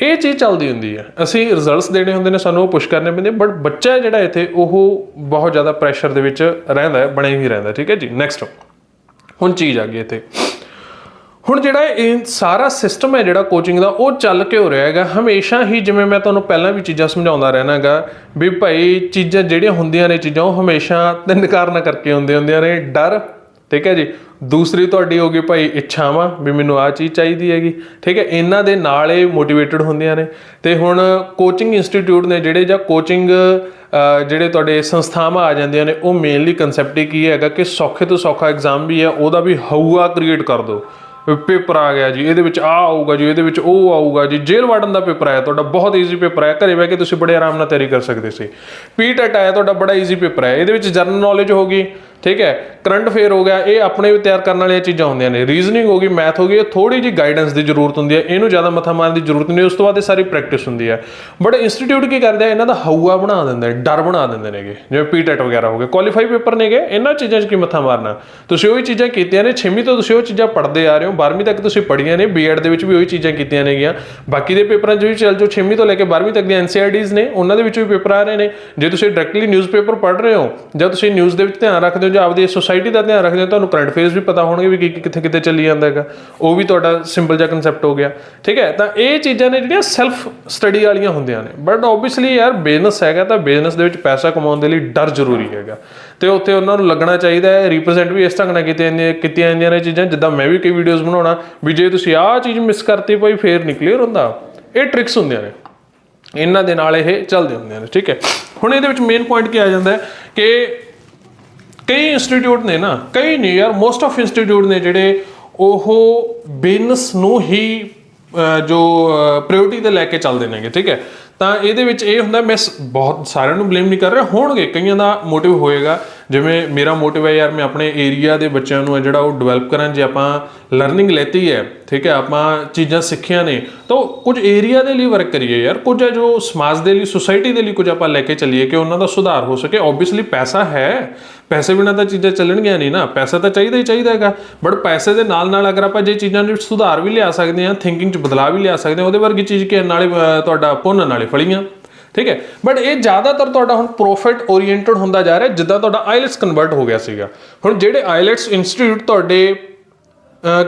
S1: ਇਹ ਚੀਜ਼ ਚੱਲਦੀ ਹੁੰਦੀ ਹੈ। ਅਸੀਂ ਰਿਜ਼ਲਟਸ ਦੇਣੇ ਹੁੰਦੇ ਨੇ, ਸਾਨੂੰ ਉਹ ਪੁਸ਼ ਕਰਨੇ ਪੈਂਦੇ ਬਟ ਬੱਚਾ ਜਿਹੜਾ ਇੱਥੇ, ਉਹ ਬਹੁਤ ਜ਼ਿਆਦਾ ਪ੍ਰੈਸ਼ਰ ਦੇ ਵਿੱਚ ਰਹਿੰਦਾ ਹੈ ਬਣਿਆ ਹੀ ਰਹਿੰਦਾ ਠੀਕ ਹੈ ਜੀ ਨੈਕਸਟ ਹੁਣ ਚੀਜ਼ ਆ ਗਈ ਇੱਥੇ। ਹੁਣ ਜਿਹੜਾ ਇਹ ਸਾਰਾ ਸਿਸਟਮ ਹੈ, ਜਿਹੜਾ ਕੋਚਿੰਗ ਦਾ, ਉਹ ਚੱਲ ਕੇ ਹੋ ਰਿਹਾ ਹੈਗਾ। ਹਮੇਸ਼ਾ ਹੀ ਜਿਵੇਂ ਮੈਂ ਤੁਹਾਨੂੰ ਪਹਿਲਾਂ ਵੀ ਚੀਜ਼ਾਂ ਸਮਝਾਉਂਦਾ ਰਹਿਣਾ ਹੈਗਾ, ਵੀ ਭਾਈ ਚੀਜ਼ਾਂ ਜਿਹੜੀਆਂ ਹੁੰਦੀਆਂ ਨੇ ਚੀਜ਼ਾਂ ਉਹ ਹਮੇਸ਼ਾ ਤਿੰਨ ਕਾਰਨਾਂ ਕਰਕੇ ਹੁੰਦੀਆਂ ਹੁੰਦੀਆਂ ਨੇ। ਡਰ ਠੀਕ ਹੈ ਜੀ? ਦੂਸਰੀ ਤੁਹਾਡੀ ਹੋ ਗਈ ਭਾਈ ਇੱਛਾਵਾਂ ਵੀ ਮੈਨੂੰ ਆਹ ਚੀਜ਼ ਚਾਹੀਦੀ ਹੈਗੀ। ਠੀਕ ਹੈ? ਇਹਨਾਂ ਦੇ ਨਾਲ ਇਹ ਮੋਟੀਵੇਟਡ ਹੁੰਦੀਆਂ ਨੇ। ਤੇ ਹੁਣ ਕੋਚਿੰਗ ਇੰਸਟੀਚਿਊਟ ਨੇ ਜਿਹੜੇ ਜਾਂ ਕੋਚਿੰਗ ਜਿਹੜੇ ਤੁਹਾਡੇ ਸੰਸਥਾਵਾਂ ਆ ਜਾਂਦੀਆਂ ਨੇ, ਉਹ ਮੇਨਲੀ ਕਨਸੈਪਟ ਕੀ ਹੈਗਾ ਕਿ ਸੌਖੇ ਤੋਂ ਸੌਖਾ ਐਗਜ਼ਾਮ ਵੀ ਹੈ, ਉਹਦਾ ਵੀ ਹਊਆ ਕ੍ਰੀਏਟ ਕਰ ਦਿਓ। ਪੇਪਰ ਆ ਗਿਆ ਜੀ, ਇਹਦੇ ਵਿੱਚ ਆ ਆਊਗਾ ਜੀ, ਇਹਦੇ ਵਿੱਚ ਉਹ ਆਊਗਾ ਜੀ। ਜੇਲ੍ਹ ਵਾਰਡਨ ਦਾ ਪੇਪਰ ਆਇਆ, ਤੁਹਾਡਾ ਬਹੁਤ ਈਜ਼ੀ ਪੇਪਰ ਆਇਆ। ਘਰੇ ਬਹਿ ਕੇ ਤੁਸੀਂ ਬੜੇ ਆਰਾਮ ਨਾਲ ਤਿਆਰੀ ਕਰ ਸਕਦੇ ਸੀ। ਪੀਟੈਟ ਆਇਆ, ਤੁਹਾਡਾ ਬੜਾ ਈਜ਼ੀ ਪੇਪਰ ਹੈ ਇਹਦੇ ਵਿੱਚ ਜਨਰਲ ਨੌਲੇਜ ਹੋਗੀ ਠੀਕ ਹੈ? ਕਰੰਟ ਅਫੇਅਰ ਹੋ ਗਿਆ, ਇਹ ਆਪਣੇ ਵੀ ਤਿਆਰ ਕਰਨ ਵਾਲੀਆਂ ਚੀਜ਼ਾਂ ਹੁੰਦੀਆਂ ਨੇ। ਰੀਜ਼ਨਿੰਗ ਹੋ ਗਈ ਮੈਥ ਹੋ ਗਈ, ਇਹ ਥੋੜੀ ਜੀ ਗਾਈਡੈਂਸ ਦੀ ਜ਼ਰੂਰਤ ਹੁੰਦੀ ਹੈ। ਇਹਨੂੰ ਜ਼ਿਆਦਾ ਮੱਥਾ ਮਾਰਨ ਦੀ ਜ਼ਰੂਰਤ ਨਹੀਂ, ਉਸ ਤੋਂ ਬਾਅਦ ਇਹ ਸਾਰੀ ਪ੍ਰੈਕਟਿਸ ਹੁੰਦੀ ਹੈ। ਬਟ ਇੰਸਟੀਚਿਊਟ ਕੀ ਕਰਦੇ ਆ? ਇਹਨਾਂ ਦਾ ਹਊਆ ਬਣਾ ਦਿੰਦੇ ਨੇ, ਡਰ ਬਣਾ ਦਿੰਦੇ ਨੇਗੇ। ਜਿਵੇਂ ਪੀਟੈਟ ਵਗੈਰਾ ਹੋ ਗਏ ਕੁਆਲੀਫਾਈ ਪੇਪਰ ਨੇਗੇ, ਇਹਨਾਂ ਚੀਜ਼ਾਂ 'ਚ ਕੀ ਮੱਥਾ ਮਾਰਨਾ? ਤੁਸੀਂ ਉਹੀ ਚੀਜ਼ਾਂ ਕੀਤੀਆਂ ਨੇ 6ਵੀਂ ਤੋਂ ਤੁਸੀਂ ਉਹ ਚੀਜ਼ਾਂ ਪੜ੍ਹਦੇ ਆ ਰਹੇ ਹੋ 12ਵੀਂ ਤੱਕ ਤੁਸੀਂ ਪੜ੍ਹੀਆਂ ਨੇ ਬੀਐਡ ਦੇ ਵਿੱਚ ਵੀ ਉਹੀ ਚੀਜ਼ਾਂ ਕੀਤੀਆਂ ਨੇਗੀਆਂ। ਬਾਕੀ ਦੇ ਪੇਪਰਾਂ 'ਚ ਵੀ ਚੱਲ ਜੋ 6ਵੀਂ ਤੋਂ ਲੈ ਕੇ 12ਵੀਂ ਤੱਕ ਦੀਆਂ ਐਨਸੀਆਰਟੀਜ਼ ਨੇ, ਉਹਨਾਂ ਦੇ ਵਿੱਚ ਵੀ ਪੇਪਰ ਆ ਰਹੇ ਨੇ। ਜੇ ਤੁਸੀਂ ਡਾਇਰੈਕਟਲੀ ਨਿਊਜ਼ਪੇਪਰ ਪੜ੍ਹ ਰਹੇ ਹੋ, ਜਾਂ ਤੁਸੀਂ ਨਿਊਜ਼ ਦੇ ਵਿੱਚ ਧਿਆਨ ਰੱਖਦੇ ਹੋ ਜਾਂ ਆਪਦੀ ਸੋਸਾਇਟੀ ਦਾ ਧਿਆਨ ਰੱਖਦੇ ਹੋ, ਤੁਹਾਨੂੰ ਕਰੰਟ ਅਫੇਅਰਸ ਵੀ ਪਤਾ ਹੋਣਗੇ ਵੀ ਕੀ ਕਿੱਥੇ ਕਿੱਥੇ ਚੱਲੀ ਜਾਂਦਾ ਹੈਗਾ। ਉਹ ਵੀ ਤੁਹਾਡਾ ਸਿੰਪਲ ਜਿਹਾ ਕਨਸੈਪਟ ਹੋ ਗਿਆ। ਠੀਕ ਹੈ? ਤਾਂ ਇਹ ਚੀਜ਼ਾਂ ਨੇ ਜਿਹੜੀਆਂ ਸੈਲਫ ਸਟੱਡੀ ਵਾਲੀਆਂ ਹੁੰਦੀਆਂ ਨੇ। ਬਟ ਆਬਵੀਅਸਲੀ ਯਾਰ ਬਿਜ਼ਨਸ ਹੈਗਾ ਤਾਂ ਬਿਜ਼ਨਸ ਦੇ ਵਿੱਚ ਪੈਸਾ ਕਮਾਉਣ ਦੇ ਲਈ ਡਰ ਜ਼ਰੂਰੀ ਹੈਗਾ। ਤੇ ਉੱਥੇ ਉਹਨਾਂ ਨੂੰ ਲੱਗਣਾ ਚਾਹੀਦਾ ਹੈ ਰਿਪਰੈਜ਼ੈਂਟ ਵੀ ਇਸ ਢੰਗ ਨਾਲ ਕੀਤੀਆਂ ਜਾਂਦੀਆਂ ਕੀਤੀਆਂ ਜਾਂਦੀਆਂ ਨੇ ਚੀਜ਼ਾਂ। ਜਿੱਦਾਂ ਮੈਂ ਵੀ ਕਈ ਵੀਡੀਓਜ਼ ਬਣਾਉਣਾ, ਵੀ ਜੇ ਤੁਸੀਂ ਆਹ ਚੀਜ਼ ਮਿਸ ਕਰਤੀ ਭਾਈ, ਫੇਰ ਨਹੀਂ ਕਲੀਅਰ ਹੁੰਦਾ ਇਹ ਟ੍ਰਿਕਸ ਹੁੰਦੀਆਂ ਨੇ। ਇਹਨਾਂ ਦੇ ਨਾਲ ਇਹ ਚੱਲਦੇ ਹੁੰਦੇ ਨੇ। ਠੀਕ ਹੈ? ਹੁਣ ਇਹਦੇ ਵਿੱਚ ਮੇਨ ਪੁਆਇੰਟ ਕੀ ਆ ਜਾਂਦਾ ਹੈ ਕਿ ਕਈ ਇੰਸਟੀਚਿਊਟ ਨੇ ਨਾ, ਕਈ ਨਹੀਂ ਯਾਰ ਮੋਸਟ ਆਫ ਇੰਸਟੀਚਿਊਟ ਨੇ ਜਿਹੜੇ ਉਹ ਬਿਜ਼ਨਸ ਨੂੰ ਹੀ ਜੋ ਪ੍ਰਾਇੋਰਟੀ ਤੇ ਲੈ ਕੇ ਚੱਲਦੇ ਨੇਗੇ, ਠੀਕ ਹੈ? ਤਾਂ ਇਹਦੇ ਵਿੱਚ ਇਹ ਹੁੰਦਾ, ਮੈਂ ਸ- ਬਹੁਤ ਸਾਰਿਆਂ ਨੂੰ ਬਲੇਮ ਨਹੀਂ ਕਰ ਰਿਹਾ, ਹੋਣਗੇ, ਕਈਆਂ ਦਾ ਮੋਟਿਵ ਹੋਏਗਾ। ਜਿਵੇਂ ਮੇਰਾ ਮੋਟਿਵ ਹੈ ਯਾਰ, ਮੈਂ ਆਪਣੇ ਏਰੀਆ ਦੇ ਬੱਚਿਆਂ ਨੂੰ ਹੈ ਜਿਹੜਾ ਉਹ ਡਿਵੈਲਪ ਕਰਾਂ, ਜੇ ਆਪਾਂ ਲਰਨਿੰਗ ਲੈਤੀ ਹੈ, ਠੀਕ ਹੈ? ਆਪਾਂ ਚੀਜ਼ਾਂ ਸਿੱਖੀਆਂ ਨੇ, ਤਾਂ ਕੁਝ ਏਰੀਆ ਦੇ ਲਈ ਵਰਕ ਕਰੀਏ ਯਾਰ, ਕੁਝ ਹੈ ਜੋ ਸਮਾਜ ਦੇ ਲਈ ਸੁਸਾਇਟੀ ਦੇ ਲਈ ਕੁਝ ਆਪਾਂ ਲੈ ਕੇ ਚੱਲੀਏ, ਕਿ ਉਹਨਾਂ ਦਾ ਸੁਧਾਰ ਹੋ ਸਕੇ। ਆਬਵੀਅਸਲੀ ਪੈਸਾ ਹੈ ਪੈਸੇ ਬਿਨਾਂ ਤਾਂ ਚੀਜ਼ਾਂ ਚੱਲਣਗੀਆਂ ਨਹੀਂ ਨਾ। ਪੈਸਾ ਤਾਂ ਚਾਹੀਦਾ ਹੀ ਚਾਹੀਦਾ ਹੈਗਾ। ਬਟ ਪੈਸੇ ਦੇ ਨਾਲ ਨਾਲ ਅਗਰ ਆਪਾਂ ਜੇ ਚੀਜ਼ਾਂ ਨੂੰ ਸੁਧਾਰ ਵੀ ਲਿਆ ਸਕਦੇ ਹਾਂ ਥਿੰਕਿੰਗ 'ਚ ਬਦਲਾਅ ਵੀ ਲਿਆ ਸਕਦੇ ਹਾਂ, ਉਹਦੇ ਵਰਗੀ ਚੀਜ਼ ਕਿ ਨਾਲੇ ਤੁਹਾਡਾ ਪੁੰਨ ਨਾਲੇ ਫਲੀਆਂ। ਠੀਕ ਹੈ? ਬਟ ਇਹ ਜ਼ਿਆਦਾਤਰ ਤੁਹਾਡਾ ਹੁਣ ਪ੍ਰੋਫਿਟ ਓਰੀਐਂਟਡ ਹੁੰਦਾ ਜਾ ਰਿਹਾ, ਜਿੱਦਾਂ ਤੁਹਾਡਾ ਆਈਲੈਟਸ ਕਨਵਰਟ ਹੋ ਗਿਆ ਸੀਗਾ। ਹੁਣ ਜਿਹੜੇ ਆਈਲੈਟਸ ਇੰਸਟੀਚਿਊਟ ਤੁਹਾਡੇ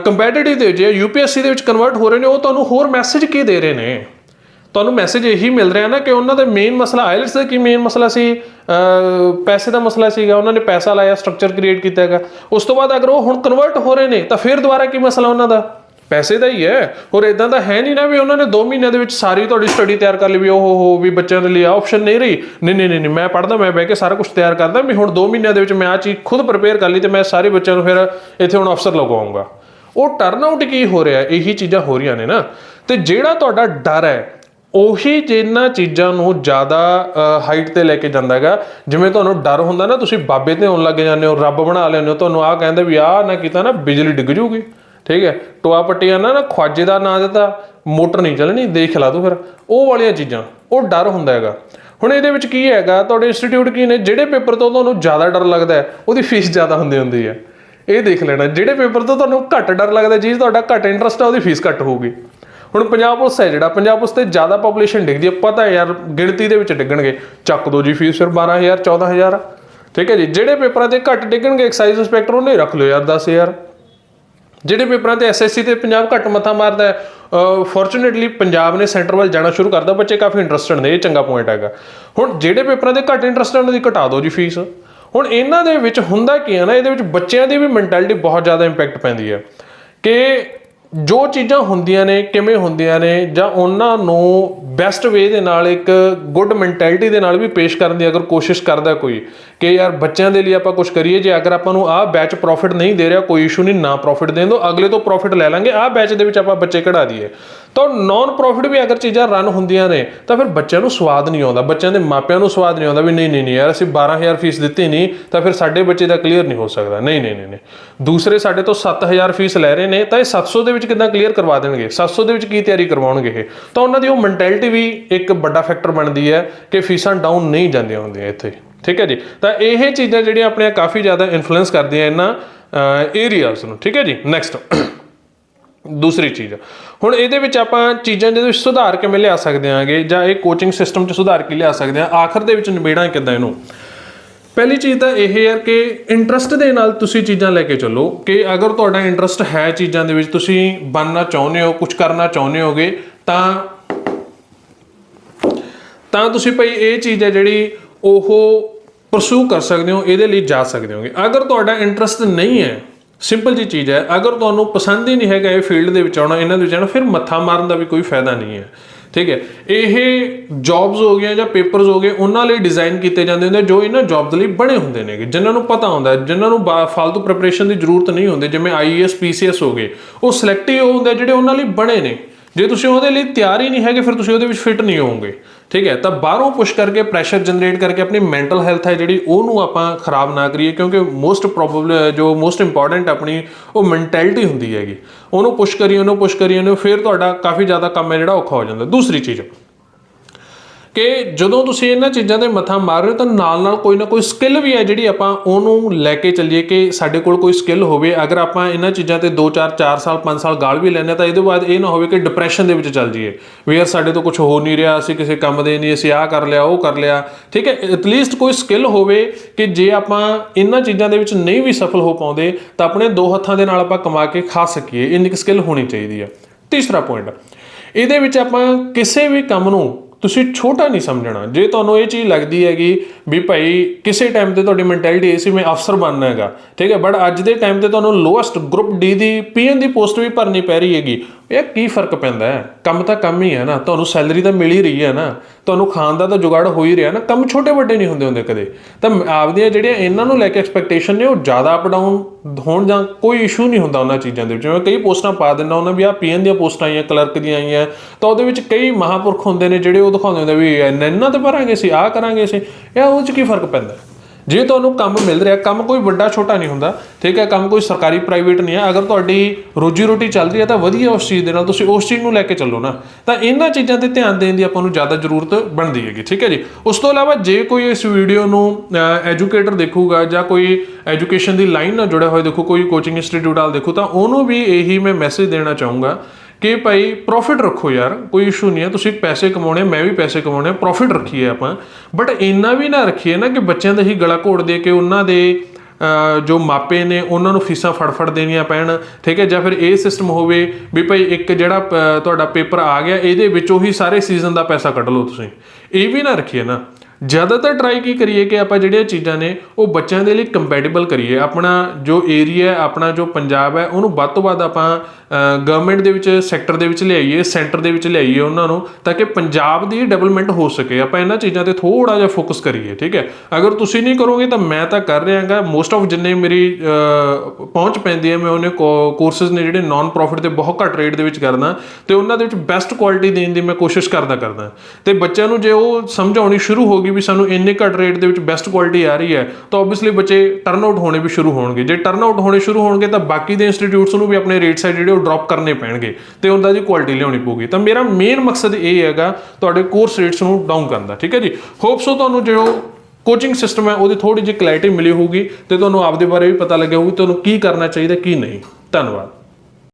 S1: ਕੰਪੈਟੀਟਿਵ ਦੇ ਵਿੱਚ ਜਾਂ ਯੂਪੀਐਸਸੀ ਦੇ ਵਿੱਚ ਕਨਵਰਟ ਹੋ ਰਹੇ ਨੇ, ਉਹ ਤੁਹਾਨੂੰ ਹੋਰ ਮੈਸੇਜ ਕੀ ਦੇ ਰਹੇ ਨੇ? ਤੁਹਾਨੂੰ ਮੈਸੇਜ ਇਹੀ ਮਿਲ ਰਿਹਾ ਨਾ ਕਿ ਉਹਨਾਂ ਦਾ ਮੇਨ ਮਸਲਾ ਆਇਲਟਸ ਦਾ ਕੀ ਮੇਨ ਮਸਲਾ ਸੀ? ਪੈਸੇ ਦਾ ਮਸਲਾ ਸੀਗਾ ਉਹਨਾਂ ਨੇ ਪੈਸਾ ਲਾਇਆ ਸਟਰਕਚਰ ਕ੍ਰੀਏਟ ਕੀਤਾ ਹੈਗਾ। ਉਸ ਤੋਂ ਬਾਅਦ ਅਗਰ ਉਹ ਹੁਣ ਕਨਵਰਟ ਹੋ ਰਹੇ ਨੇ ਤਾਂ ਫਿਰ ਦੁਬਾਰਾ ਕੀ ਮਸਲਾ ਉਹਨਾਂ ਦਾ? ਪੈਸੇ ਦਾ ਹੀ ਹੈ। ਔਰ ਇਦਾਂ ਦਾ ਹੈ ਨਹੀਂ ਨਾ ਵੀ ਉਹਨਾਂ ਨੇ 2 ਮਹੀਨਿਆਂ ਦੇ ਵਿੱਚ ਸਾਰੀ ਤੁਹਾਡੀ ਸਟੱਡੀ ਤਿਆਰ ਕਰ ਲਈ ਵੀ ਉਹ ਹੋ ਵੀ ਬੱਚਿਆਂ ਦੇ ਲਈ ਆਪਸ਼ਨ ਨਹੀਂ ਰਹੀ। ਨਹੀਂ ਨਹੀਂ ਨਹੀਂ ਨਹੀਂ, ਮੈਂ ਪੜਦਾ ਮੈਂ ਬਹਿ ਕੇ ਸਾਰਾ ਕੁਝ ਤਿਆਰ ਕਰਦਾ ਵੀ ਹੁਣ 2 ਮਹੀਨਿਆਂ ਦੇ ਵਿੱਚ ਮੈਂ ਆ ਚੀਜ਼ ਖੁਦ ਪ੍ਰਪੇਅਰ ਕਰ ਲਈ ਤੇ ਮੈਂ ਸਾਰੇ ਬੱਚਿਆਂ ਨੂੰ ਫਿਰ ਇੱਥੇ ਹੁਣ ਅਫਸਰ ਲਗਾਉਂਗਾ ਉਹ ਟਰਨ ਆਊਟ ਕੀ ਹੋ ਰਿਹਾ? ਇਹੀ ਚੀਜ਼ਾਂ ਹੋ ਰਹੀਆਂ ਨੇ ਨਾ। ਤੇ ਜਿਹੜਾ ਤੁਹਾਡਾ ਡਰ ਹੈ ਉਹੀ ਜਿੰਨਾ ਚੀਜ਼ਾਂ ਨੂੰ ਜ਼ਿਆਦਾ ਹਾਈਟ ਤੇ ਲੈ ਕੇ ਜਾਂਦਾ ਹੈਗਾ। ਜਿਵੇਂ ਤੁਹਾਨੂੰ ਡਰ ਹੁੰਦਾ ਨਾ, ਤੁਸੀਂ ਬਾਬੇ ਤੇ ਆਉਣ ਲੱਗ ਜਾਂਦੇ ਹੋ, ਰੱਬ ਬਣਾ ਲੈਂਦੇ ਹੋ, ਤੁਹਾਨੂੰ ਆਹ ਕਹਿੰਦੇ ਵੀ ਆਹ ਨਾ ਕੀਤਾ ਨਾ, ਬਿਜਲੀ ਡਿੱਗ ਜੂਗੀ ਠੀਕ ਹੈ? ਟੋਆ ਪੱਟੀਆਂ ਨਾ ਨਾ ਖਵਾਜੇ ਦਾ ਨਾਂ ਦਿੱਤਾ, ਮੋਟਰ ਨਹੀਂ ਚੱਲਣੀ, ਦੇਖ ਲਾ ਤੂੰ ਫਿਰ। ਉਹ ਵਾਲੀਆਂ ਚੀਜ਼ਾਂ, ਉਹ ਡਰ ਹੁੰਦਾ ਹੈਗਾ। ਹੁਣ ਇਹਦੇ ਵਿੱਚ ਕੀ ਹੈਗਾ, ਤੁਹਾਡੇ ਇੰਸਟੀਚਿਊਟ ਕੀ ਨੇ, ਜਿਹੜੇ ਪੇਪਰ ਤੋਂ ਤੁਹਾਨੂੰ ਜ਼ਿਆਦਾ ਡਰ ਲੱਗਦਾ ਹੈ, ਉਹਦੀ ਫੀਸ ਜ਼ਿਆਦਾ ਹੁੰਦੀ ਹੁੰਦੀ ਹੈ। ਇਹ ਦੇਖ ਲੈਣਾ, ਜਿਹੜੇ ਪੇਪਰ ਤੋਂ ਤੁਹਾਨੂੰ ਘੱਟ ਡਰ ਲੱਗਦਾ ਜੀ ਤੁਹਾਡਾ ਘੱਟ ਇੰਟਰਸਟ ਆ, ਉਹਦੀ ਫੀਸ ਘੱਟ ਹੋਊਗੀ। ਹੁਣ ਪੰਜਾਬ ਪੁਲਿਸ ਹੈ ਜਿਹੜਾ, ਪੰਜਾਬ ਪੁਲਿਸ ਤੇ ਜ਼ਿਆਦਾ ਪੋਪੂਲੇਸ਼ਨ ਡਿੱਗਦੀ ਹੈ ਪਤਾ ਯਾਰ ਗਿਣਤੀ ਦੇ ਵਿੱਚ ਡਿੱਗਣਗੇ। ਚੱਕ ਦੋ ਜੀ ਫੀਸ ਫਿਰ 12000 14000 ਠੀਕ ਹੈ ਜੀ, ਜਿਹੜੇ ਪੇਪਰਾਂ ਤੇ ਘੱਟ ਡਿੱਗਣਗੇ ਐਕਸਾਈਜ਼ ਇੰਸਪੈਕਟਰ ਉਹਨੇ ਰੱਖ ਲਿਓ ਯਾਰ 10000 ਜਿਹੜੇ ਪੇਪਰਾਂ ਤੇ ਐਸਐਸਸੀ ਤੇ ਪੰਜਾਬ ਘੱਟ ਮੱਥਾ ਮਾਰਦਾ ਹੈ ਫੋਰਚੂਨੇਟਲੀ ਪੰਜਾਬ ਨੇ ਸੈਂਟਰ ਵੱਲ ਜਾਣਾ ਸ਼ੁਰੂ ਕਰਦਾ ਬੱਚੇ ਕਾਫੀ ਇੰਟਰਸਟਡ ਨੇ, ਇਹ ਚੰਗਾ ਪੁਆਇੰਟ ਹੈਗਾ। ਹੁਣ ਜਿਹੜੇ ਪੇਪਰਾਂ ਤੇ ਘੱਟ ਇੰਟਰਸਟ ਉਹਨਾਂ ਦੀ ਘਟਾ ਦਿਓ ਜੀ ਫੀਸ ਹੁਣ ਇਹਨਾਂ ਦੇ ਵਿੱਚ ਹੁੰਦਾ ਕੀ ਹੈ ਨਾ, ਇਹਦੇ ਵਿੱਚ ਬੱਚਿਆਂ ਦੀ ਵੀ ਮੈਂਟੈਲਿਟੀ ਬਹੁਤ ਜ਼ਿਆਦਾ ਇੰਪੈਕਟ ਪੈਂਦੀ ਹੈ ਕਿ ਜੋ ਚੀਜ਼ਾਂ ਹੁੰਦੀਆਂ ਨੇ, ਕਿਵੇਂ ਹੁੰਦੀਆਂ ਨੇ, ਜਾਂ ਉਹਨਾਂ ਨੂੰ ਬੈਸਟ ਵੇ ਦੇ ਨਾਲ ਇੱਕ ਗੁੱਡ ਮੈਂਟੈਲਿਟੀ ਦੇ ਨਾਲ ਵੀ ਪੇਸ਼ ਕਰਨ ਦੀ ਅਗਰ ਕੋਸ਼ਿਸ਼ ਕਰਦਾ ਕੋਈ ਕਿ ਯਾਰ ਬੱਚਿਆਂ ਦੇ ਲਈ ਆਪਾਂ ਕੁਝ ਕਰੀਏ, ਜੇ ਅਗਰ ਆਪਾਂ ਨੂੰ ਆਹ ਬੈਚ ਪ੍ਰੋਫਿਟ ਨਹੀਂ ਦੇ ਰਿਹਾ, ਕੋਈ ਇਸ਼ੂ ਨਹੀਂ, ਨਾ ਪ੍ਰੋਫਿਟ ਦੇਣ ਦੋ, ਅਗਲੇ ਤੋਂ ਪ੍ਰੋਫਿਟ ਲੈ ਲਾਂਗੇ, ਆਹ ਬੈਚ ਦੇ ਵਿੱਚ ਆਪਾਂ ਬੱਚੇ ਕਢਾ ਦਈਏ। ਤਾਂ ਨਾਨ ਪ੍ਰੋਫਿਟ ਵੀ ਅਗਰ ਚੀਜ਼ਾਂ ਰਨ ਹੁੰਦੀਆਂ ਨੇ, ਤਾਂ ਫਿਰ ਬੱਚਿਆਂ ਨੂੰ ਸਵਾਦ ਨਹੀਂ ਆਉਂਦਾ, ਬੱਚਿਆਂ ਦੇ ਮਾਪਿਆਂ ਨੂੰ ਸਵਾਦ ਨਹੀਂ ਆਉਂਦਾ ਵੀ ਨਹੀਂ ਨਹੀਂ ਨਹੀਂ, ਯਾਰ ਅਸੀਂ 12000 ਫੀਸ ਦਿੱਤੀ ਨਹੀਂ, ਤਾਂ ਫਿਰ ਸਾਡੇ ਬੱਚੇ ਦਾ ਕਲੀਅਰ ਨਹੀਂ ਹੋ ਸਕਦਾ। ਨਹੀਂ ਨਹੀਂ ਨਹੀਂ ਦੂਸਰੇ ਸਾਡੇ ਤੋਂ 7000 ਫੀਸ ਲੈ ਰਹੇ ਨੇ, ਤਾਂ ਇਹ 700 ਦੇ ਵਿੱਚ ਕਿੱਦਾਂ ਕਲੀਅਰ ਕਰਵਾ ਦੇਣਗੇ? 700 ਦੇ ਵਿੱਚ ਕੀ ਤਿਆਰੀ ਕਰਵਾਉਣਗੇ ਇਹ? ਤਾਂ ਉਹਨਾਂ ਦੀ ਉਹ ਮੈਂਟੈਲਿਟੀ ਵੀ ਇੱਕ ਵੱਡਾ ਫੈਕਟਰ ਬਣਦੀ ਹੈ ਕਿ ਫੀਸਾਂ ਡਾਊਨ ਨਹੀਂ ਜਾਂਦੀਆਂ ਹੁੰਦੀਆਂ ਇੱਥੇ। ਠੀਕ ਹੈ ਜੀ? ਤਾਂ ਇਹ ਚੀਜ਼ਾਂ ਜਿਹੜੀਆਂ ਆਪਣੀਆਂ ਕਾਫੀ ਜ਼ਿਆਦਾ ਇਨਫਲੂਐਂਸ ਕਰਦੀਆਂ ਇਹਨਾਂ ਏਰੀਆਜ਼ ਨੂੰ। ਠੀਕ ਹੈ ਜੀ? ਨੈਕਸਟ ਦੂਸਰੀ ਚੀਜ਼। ਹੁਣ ਇਹਦੇ ਵਿੱਚ ਆਪਾਂ ਚੀਜ਼ਾਂ ਦੇ ਵਿੱਚ ਸੁਧਾਰ ਕਿਵੇਂ ਲਿਆ ਸਕਦੇ ਆਂਗੇ ਜਾਂ ਇਹ ਕੋਚਿੰਗ ਸਿਸਟਮ 'ਚ ਸੁਧਾਰ ਕੀ ਲਿਆ ਸਕਦੇ ਆ ਆਖਰ ਦੇ ਵਿੱਚ ਨਿਬੇੜਾਂ ਕਿੱਦਾਂ ਇਹਨੂੰ? ਪਹਿਲੀ ਚੀਜ਼ ਤਾਂ ਇਹ ਹੈ ਕਿ ਇੰਟਰਸਟ ਦੇ ਨਾਲ ਤੁਸੀਂ ਚੀਜ਼ਾਂ ਲੈ ਕੇ ਚੱਲੋ ਕਿ ਅਗਰ ਤੁਹਾਡਾ ਇੰਟਰਸਟ ਹੈ ਚੀਜ਼ਾਂ ਦੇ ਵਿੱਚ, ਤੁਸੀਂ ਬਣਨਾ ਚਾਹੁੰਦੇ ਹੋ ਕੁਝ ਕਰਨਾ ਚਾਹੁੰਦੇ ਹੋਗੇ, ਤਾਂ ਤਾਂ ਤੁਸੀਂ ਭਈ ਇਹ ਚੀਜ਼ ਹੈ ਜਿਹੜੀ ਉਹ ਪਰਸੂ ਕਰ ਸਕਦੇ ਹੋ, ਇਹਦੇ ਲਈ ਜਾ ਸਕਦੇ ਹੋਗੇ। ਅਗਰ ਤੁਹਾਡਾ ਇੰਟਰਸਟ ਨਹੀਂ ਹੈ ਸਿੰਪਲ ਜੀ ਚੀਜ਼ ਹੈ। ਅਗਰ ਤੁਹਾਨੂੰ ਪਸੰਦ ਹੀ ਨਹੀਂ ਹੈਗਾ ਇਹ ਫੀਲਡ ਦੇ ਵਿੱਚ ਆਉਣਾ, ਇਹਨਾਂ ਦੇ ਵਿੱਚ ਆਉਣਾ, ਫਿਰ ਮੱਥਾ ਮਾਰਨ ਦਾ ਵੀ ਕੋਈ ਫਾਇਦਾ ਨਹੀਂ ਹੈ। ਠੀਕ ਹੈ? ਇਹ ਜੌਬਸ ਹੋ ਗਈਆਂ ਜਾਂ ਪੇਪਰਸ ਹੋ ਗਏ, ਉਹਨਾਂ ਲਈ ਡਿਜ਼ਾਈਨ ਕੀਤੇ ਜਾਂਦੇ ਹੁੰਦੇ ਜੋ ਇਹਨਾਂ ਜੌਬਸ ਲਈ ਬਣੇ ਹੁੰਦੇ ਨੇਗੇ ਜਿਨ੍ਹਾਂ ਨੂੰ ਪਤਾ ਹੁੰਦਾ ਜਿਨ੍ਹਾਂ ਨੂੰ ਬਾ- ਫਾਲਤੂ ਪ੍ਰੈਪਰੇਸ਼ਨ ਦੀ ਜ਼ਰੂਰਤ ਨਹੀਂ ਹੁੰਦੀ, ਜਿਵੇਂ ਆਈਏਐਸ ਪੀਸੀਐਸ ਹੋ ਗਏ। ਉਹ ਸਿਲੈਕਟਿਵ ਹੁੰਦੇ ਜਿਹੜੇ ਉਹਨਾਂ ਲਈ ਬਣੇ ਨੇ। ਜੇ ਤੁਸੀਂ ਉਹਦੇ ਲਈ ਤਿਆਰ ਹੀ ਨਹੀਂ ਹੈਗੇ, ਫਿਰ ਤੁਸੀਂ ਉਹਦੇ ਵਿੱਚ ਫਿੱਟ ਨਹੀਂ ਹੋਵੋਗੇ। ਠੀਕ ਹੈ, ਤਾਂ ਬਾਹਰੋਂ ਪੁਸ਼ ਕਰਕੇ ਪ੍ਰੈਸ਼ਰ ਜਨਰੇਟ ਕਰਕੇ ਆਪਣੀ ਮੈਂਟਲ ਹੈਲਥ ਹੈ ਜਿਹੜੀ, ਉਹਨੂੰ ਆਪਾਂ ਖਰਾਬ ਨਾ ਕਰੀਏ, ਕਿਉਂਕਿ ਮੋਸਟ ਪ੍ਰੋਬਬਲ ਜੋ ਮੋਸਟ ਇੰਪੋਰਟੈਂਟ ਆਪਣੀ, ਉਹ ਮੈਂਟੈਲਿਟੀ ਹੁੰਦੀ ਹੈਗੀ। ਉਹਨੂੰ ਪੁਸ਼ ਕਰੀਏ, ਉਹਨੂੰ ਪੁਸ਼ ਕਰੀਏ, ਉਹਨੂੰ ਫਿਰ ਤੁਹਾਡਾ ਕਾਫੀ ਜ਼ਿਆਦਾ ਕੰਮ ਹੈ ਜਿਹੜਾ ਔਖਾ ਹੋ ਜਾਂਦਾ। ਦੂਸਰੀ ਚੀਜ਼ ਕਿ ਜਦੋਂ ਤੁਸੀਂ ਇਹਨਾਂ ਚੀਜ਼ਾਂ ਤੇ ਮੱਥਾ ਮਾਰ ਰਹੇ ਹੋ ਤਾਂ ਨਾਲ ਨਾਲ ਕੋਈ ਨਾ ਕੋਈ ਸਕਿੱਲ ਵੀ ਹੈ ਜਿਹੜੀ ਆਪਾਂ ਉਹਨੂੰ ਲੈ ਕੇ ਚੱਲੀਏ ਕਿ ਸਾਡੇ ਕੋਲ ਕੋਈ ਸਕਿੱਲ ਹੋਵੇ। ਅਗਰ ਆਪਾਂ ਇਹਨਾਂ ਚੀਜ਼ਾਂ ਤੇ 2 4 4 ਸਾਲ 5 ਸਾਲ ਗਾਲ ਵੀ ਲੈਂਦੇ ਹਾਂ ਤਾਂ ਇਹਦੇ ਬਾਅਦ ਇਹ ਨਾ ਹੋਵੇ ਕਿ ਡਿਪਰੈਸ਼ਨ ਦੇ ਵਿੱਚ ਚੱਲ ਜਾਈਏ। ਵੀ ਯਾਰ ਸਾਡੇ ਤੋਂ ਕੁਝ ਹੋ ਨਹੀਂ ਰਿਹਾ, ਅਸੀਂ ਕਿਸੇ ਕੰਮ ਦੇ ਨਹੀਂ, ਅਸੀਂ ਆਹ ਕਰ ਲਿਆ, ਉਹ ਕਰ ਲਿਆ। ਠੀਕ ਹੈ ਐਟਲੀਸਟ ਕੋਈ ਸਕਿੱਲ ਹੋਵੇ ਕਿ ਜੇ ਆਪਾਂ ਇਹਨਾਂ ਚੀਜ਼ਾਂ ਦੇ ਵਿੱਚ ਨਹੀਂ ਵੀ ਸਫਲ ਹੋ ਪਾਉਂਦੇ ਤਾਂ ਆਪਣੇ ਦੋ ਹੱਥਾਂ ਦੇ ਨਾਲ ਆਪਾਂ ਕਮਾ ਕੇ ਖਾ ਸਕੀਏ। ਇੰਨੀ ਕੁ ਸਕਿੱਲ ਹੋਣੀ ਚਾਹੀਦੀ ਹੈ। ਤੀਸਰਾ ਪੁਆਇੰਟ ਇਹਦੇ ਵਿੱਚ ਆਪਾਂ ਕਿਸੇ ਵੀ ਕੰਮ ਨੂੰ ਤੁਸੀਂ ਛੋਟਾ ਨਹੀਂ ਸਮਝਣਾ। ਜੇ ਤੁਹਾਨੂੰ ਇਹ ਚੀਜ਼ ਲੱਗਦੀ ਹੈਗੀ ਵੀ ਭਾਈ ਕਿਸੇ ਟਾਈਮ ਤੇ ਤੁਹਾਡੀ ਮੈਂਟੈਲਿਟੀ ਇਹ ਸੀ, ਮੈਂ ਅਫਸਰ ਬਣਨਾ ਹੈਗਾ। ਠੀਕ ਹੈ ਬਟ ਅੱਜ ਦੇ ਟਾਈਮ ਤੇ ਤੁਹਾਨੂੰ ਲੋਐਸਟ ਗਰੁੱਪ ਡੀ ਦੀ ਪੀਐਨ ਦੀ ਪੋਸਟ ਵੀ ਭਰਨੀ ਪੈ ਰਹੀ ਹੈਗੀ। ਇਹ ਕੀ ਫ਼ਰਕ ਪੈਂਦਾ ਹੈ? ਕੰਮ ਤਾਂ ਕੰਮ ਹੀ ਹੈ ਨਾ। ਤੁਹਾਨੂੰ ਸੈਲਰੀ ਤਾਂ ਮਿਲ ਹੀ ਰਹੀ ਹੈ ਨਾ। ਤੁਹਾਨੂੰ ਖਾਣ ਦਾ ਤਾਂ ਜੁਗਾੜ ਹੋ ਹੀ ਰਿਹਾ ਨਾ। ਕੰਮ ਛੋਟੇ ਵੱਡੇ ਨਹੀਂ ਹੁੰਦੇ ਹੁੰਦੇ ਕਦੇ। ਤਾਂ ਆਪਦੀਆਂ ਜਿਹੜੀਆਂ ਇਹਨਾਂ ਨੂੰ ਲੈ ਕੇ ਐਕਸਪੈਕਟੇਸ਼ਨ ਨੇ, ਉਹ ਜ਼ਿਆਦਾ ਅਪ ਡਾਊਨ ਹੋਣ ਜਾਂ ਕੋਈ ਇਸ਼ੂ ਨਹੀਂ ਹੁੰਦਾ ਉਹਨਾਂ ਚੀਜ਼ਾਂ ਦੇ ਵਿੱਚ। ਜਿਵੇਂ ਕਈ ਪੋਸਟਾਂ ਪਾ ਦਿੰਦਾ ਉਹਨਾਂ ਵੀ ਆ ਪੀਐਨ ਦੀਆਂ ਪੋਸਟਾਂ ਆਈਆਂ, ਕਲਰਕ ਦੀਆਂ ਆਈਆਂ। ਤਾਂ ਉਹਦੇ ਵਿੱਚ ਕਈ ਮਹਾਪੁਰਖ ਹੁੰਦੇ ਨੇ ਜਿਹੜੇ ਉਹ ਦਿਖਾਉਂਦੇ ਹੁੰਦੇ ਵੀ ਇੰਨਾ ਇੰਨਾ ਤੇ ਭਰਾਂਗੇ ਸੀ ਆਹ ਕਰਾਂਗੇ ਅਸੀਂ। ਇਹ ਉਹ 'ਚ ਕੀ ਫ਼ਰਕ ਪੈਂਦਾ? ਜੇ ਤੁਹਾਨੂੰ ਕੰਮ ਮਿਲ ਰਿਹਾ, ਕੰਮ ਕੋਈ ਵੱਡਾ ਛੋਟਾ ਨਹੀਂ ਹੁੰਦਾ, ਠੀਕ ਹੈ, ਕੰਮ ਕੋਈ ਸਰਕਾਰੀ ਪ੍ਰਾਈਵੇਟ ਨਹੀਂ ਹੈ, ਅਗਰ ਤੁਹਾਡੀ ਰੋਜੀ ਰੋਟੀ ਚੱਲ ਰਹੀ ਹੈ ਤਾਂ ਵਧੀਆ ਉਸ ਚੀਜ਼ ਦੇ ਨਾਲ ਤੁਸੀਂ ਉਸ ਚੀਜ਼ ਨੂੰ ਲੈ ਕੇ ਚੱਲੋ ਨਾ। ਤਾਂ ਇਹਨਾਂ ਚੀਜ਼ਾਂ ਤੇ ਧਿਆਨ ਦੇਣ ਦੀ ਆਪਾਂ ਨੂੰ ਜ਼ਿਆਦਾ ਜ਼ਰੂਰਤ ਬਣਦੀ ਹੈਗੀ, ਠੀਕ ਹੈ ਜੀ। ਉਸ ਤੋਂ ਇਲਾਵਾ ਜੇ ਕੋਈ ਇਸ ਵੀਡੀਓ ਨੂੰ ਐਜੂਕੇਟਰ ਦੇਖੂਗਾ ਜਾਂ ਕੋਈ ਐਜੂਕੇਸ਼ਨ ਦੀ ਲਾਈਨ ਨਾਲ ਜੁੜਿਆ ਹੋਇਆ ਦੇਖੋ, ਕੋਈ ਕੋਚਿੰਗ ਇੰਸਟੀਚਿਊਟ ਵਾਲ ਦੇਖੋ, ਤਾਂ ਉਹਨੂੰ ਵੀ ਇਹੀ ਮੈਂ ਮੈਸੇਜ ਦੇਣਾ ਚਾਹੂੰਗਾ ਕਿ ਭਾਈ ਪ੍ਰੋਫਿਟ ਰੱਖੋ ਯਾਰ, ਕੋਈ ਇਸ਼ੂ ਨਹੀਂ ਹੈ, ਤੁਸੀਂ ਪੈਸੇ ਕਮਾਉਣੇ, ਮੈਂ ਵੀ ਪੈਸੇ ਕਮਾਉਣੇ ਪ੍ਰੋਫਿਟ ਰੱਖੀਏ ਆਪਾਂ। ਬਟ ਇੰਨਾ ਵੀ ਨਾ ਰੱਖੀਏ ਨਾ ਕਿ ਬੱਚਿਆਂ ਦਾ ਹੀ ਗਲਾ ਘੋੜ ਦੇ ਕੇ ਉਹਨਾਂ ਦੇ ਜੋ ਮਾਪੇ ਨੇ, ਉਹਨਾਂ ਨੂੰ ਫੀਸਾਂ ਫੜ-ਫੜ ਦੇਣੀਆਂ ਪੈਣ। ਠੀਕ ਹੈ, ਜਾਂ ਫਿਰ ਇਹ ਸਿਸਟਮ ਹੋਵੇ ਵੀ ਭਾਈ ਇੱਕ ਜਿਹੜਾ ਤੁਹਾਡਾ ਪੇਪਰ ਆ ਗਿਆ, ਇਹਦੇ ਵਿੱਚੋਂ ਹੀ ਸਾਰੇ ਸੀਜ਼ਨ ਦਾ ਪੈਸਾ ਕੱਢ ਲਓ ਤੁਸੀਂ। ਇਹ ਵੀ ਨਾ ਰੱਖੀਏ ਨਾ। ਜ਼ਿਆਦਾਤਰ ਟਰਾਈ ਕੀ ਕਰੀਏ ਕਿ ਆਪਾਂ ਜਿਹੜੀਆਂ ਚੀਜ਼ਾਂ ਨੇ ਉਹ ਬੱਚਿਆਂ ਦੇ ਲਈ ਕੰਪੈਟੀਬਲ ਕਰੀਏ। ਆਪਣਾ ਜੋ ਏਰੀਆ ਹੈ, ਆਪਣਾ ਜੋ ਪੰਜਾਬ ਹੈ, ਉਹਨੂੰ ਵੱਧ ਤੋਂ ਵੱਧ ਆਪਾਂ ਗਵਰਨਮੈਂਟ ਦੇ ਵਿੱਚ ਸੈਕਟਰ ਦੇ ਵਿੱਚ ਲਿਆਈਏ ਸੈਂਟਰ ਦੇ ਵਿੱਚ ਲਿਆਈਏ ਉਹਨਾਂ ਨੂੰ ਤਾਂ ਕਿ ਪੰਜਾਬ ਦੀ ਡਿਵੈਲਪਮੈਂਟ ਹੋ ਸਕੇ। ਆਪਾਂ ਇਹਨਾਂ ਚੀਜ਼ਾਂ ਤੇ ਥੋੜਾ ਜਿਹਾ ਫੋਕਸ ਕਰੀਏ, ਠੀਕ ਹੈ? ਅਗਰ ਤੁਸੀਂ ਨਹੀਂ ਕਰੋਗੇ ਤਾਂ ਮੈਂ ਤਾਂ ਕਰ ਰਿਹਾਗਾ। ਮੋਸਟ ਆਫ ਜਿੰਨੇ ਮੇਰੀ ਪਹੁੰਚ ਪੈਂਦੀ ਹੈ, ਮੈਂ ਉਹਨੇ ਕੋਰਸਸ ਨੇ ਜਿਹੜੇ ਨਾਨ ਪ੍ਰੋਫਿਟ ਤੇ ਬਹੁਤ ਘੱਟ ਰੇਟ ਦੇ ਵਿੱਚ ਕਰਦਾ ਤੇ ਉਹਨਾਂ ਦੇ ਵਿੱਚ ਬੈਸਟ ਕੁਆਲਿਟੀ ਦੇਣ ਦੀ ਮੈਂ ਕੋਸ਼ਿਸ਼ ਕਰਦਾ ਕਰਦਾ। ਤੇ ਬੱਚਿਆਂ ਨੂੰ ਜੇ ਉਹ ਸਮਝਾਉਣੀ ਸ਼ੁਰੂ ਹੋ ਗਈ ਵੀ ਸਾਨੂੰ ਇੰਨੇ ਘੱਟ ਰੇਟ ਦੇ ਵਿੱਚ ਬੈਸਟ ਕੁਆਲਿਟੀ ਆ ਰਹੀ ਹੈ, ਤਾਂ ਆਬਵੀਅਸਲੀ ਬੱਚੇ ਟਰਨ ਆਊਟ ਹੋਣੇ ਵੀ ਸ਼ੁਰੂ ਹੋਣਗੇ। ਜੇ ਟਰਨ ਆਊਟ ਹੋਣੇ ਸ਼ੁਰੂ ਹੋਣਗੇ, ਤਾਂ ਬਾਕੀ ਦੇ ਇੰਸਟੀਚਿਊਟਸ ਨੂੰ ਵੀ ਆਪਣੇ ਰੇਟਸ ਹੈ ਜਿਹੜੇ ਉਹ ਡ੍ਰੌਪ ਕਰਨੇ ਪੈਣਗੇ ਤੇ ਉਹਨਾਂ ਦੀ ਕੁਆਲਿਟੀ ਲਿਆਉਣੀ ਪਊਗੀ। ਤਾਂ ਮੇਰਾ ਮੇਨ ਮਕਸਦ ਇਹ ਹੈਗਾ ਤੁਹਾਡੇ ਕੋਰਸ ਰੇਟਸ ਨੂੰ ਡਾਊਨ ਕਰਨ ਦਾ, ਠੀਕ ਹੈ ਜੀ? ਹੋਪ ਸੋ ਤੁਹਾਨੂੰ ਜੋ ਕੋਚਿੰਗ ਸਿਸਟਮ ਹੈ, ਉਹਦੀ ਥੋੜੀ ਜਿਹੀ ਕਲੈਰਿਟੀ ਮਿਲੀ ਹੋਊਗੀ ਤੇ ਤੁਹਾਨੂੰ ਆਪਦੇ ਬਾਰੇ ਵੀ ਪਤਾ ਲੱਗਿਆ ਹੋਊਗੀ ਤੁਹਾਨੂੰ ਕੀ ਕਰਨਾ ਚਾਹੀਦਾ, ਕੀ ਨਹੀਂ। ਧੰਨਵਾਦ।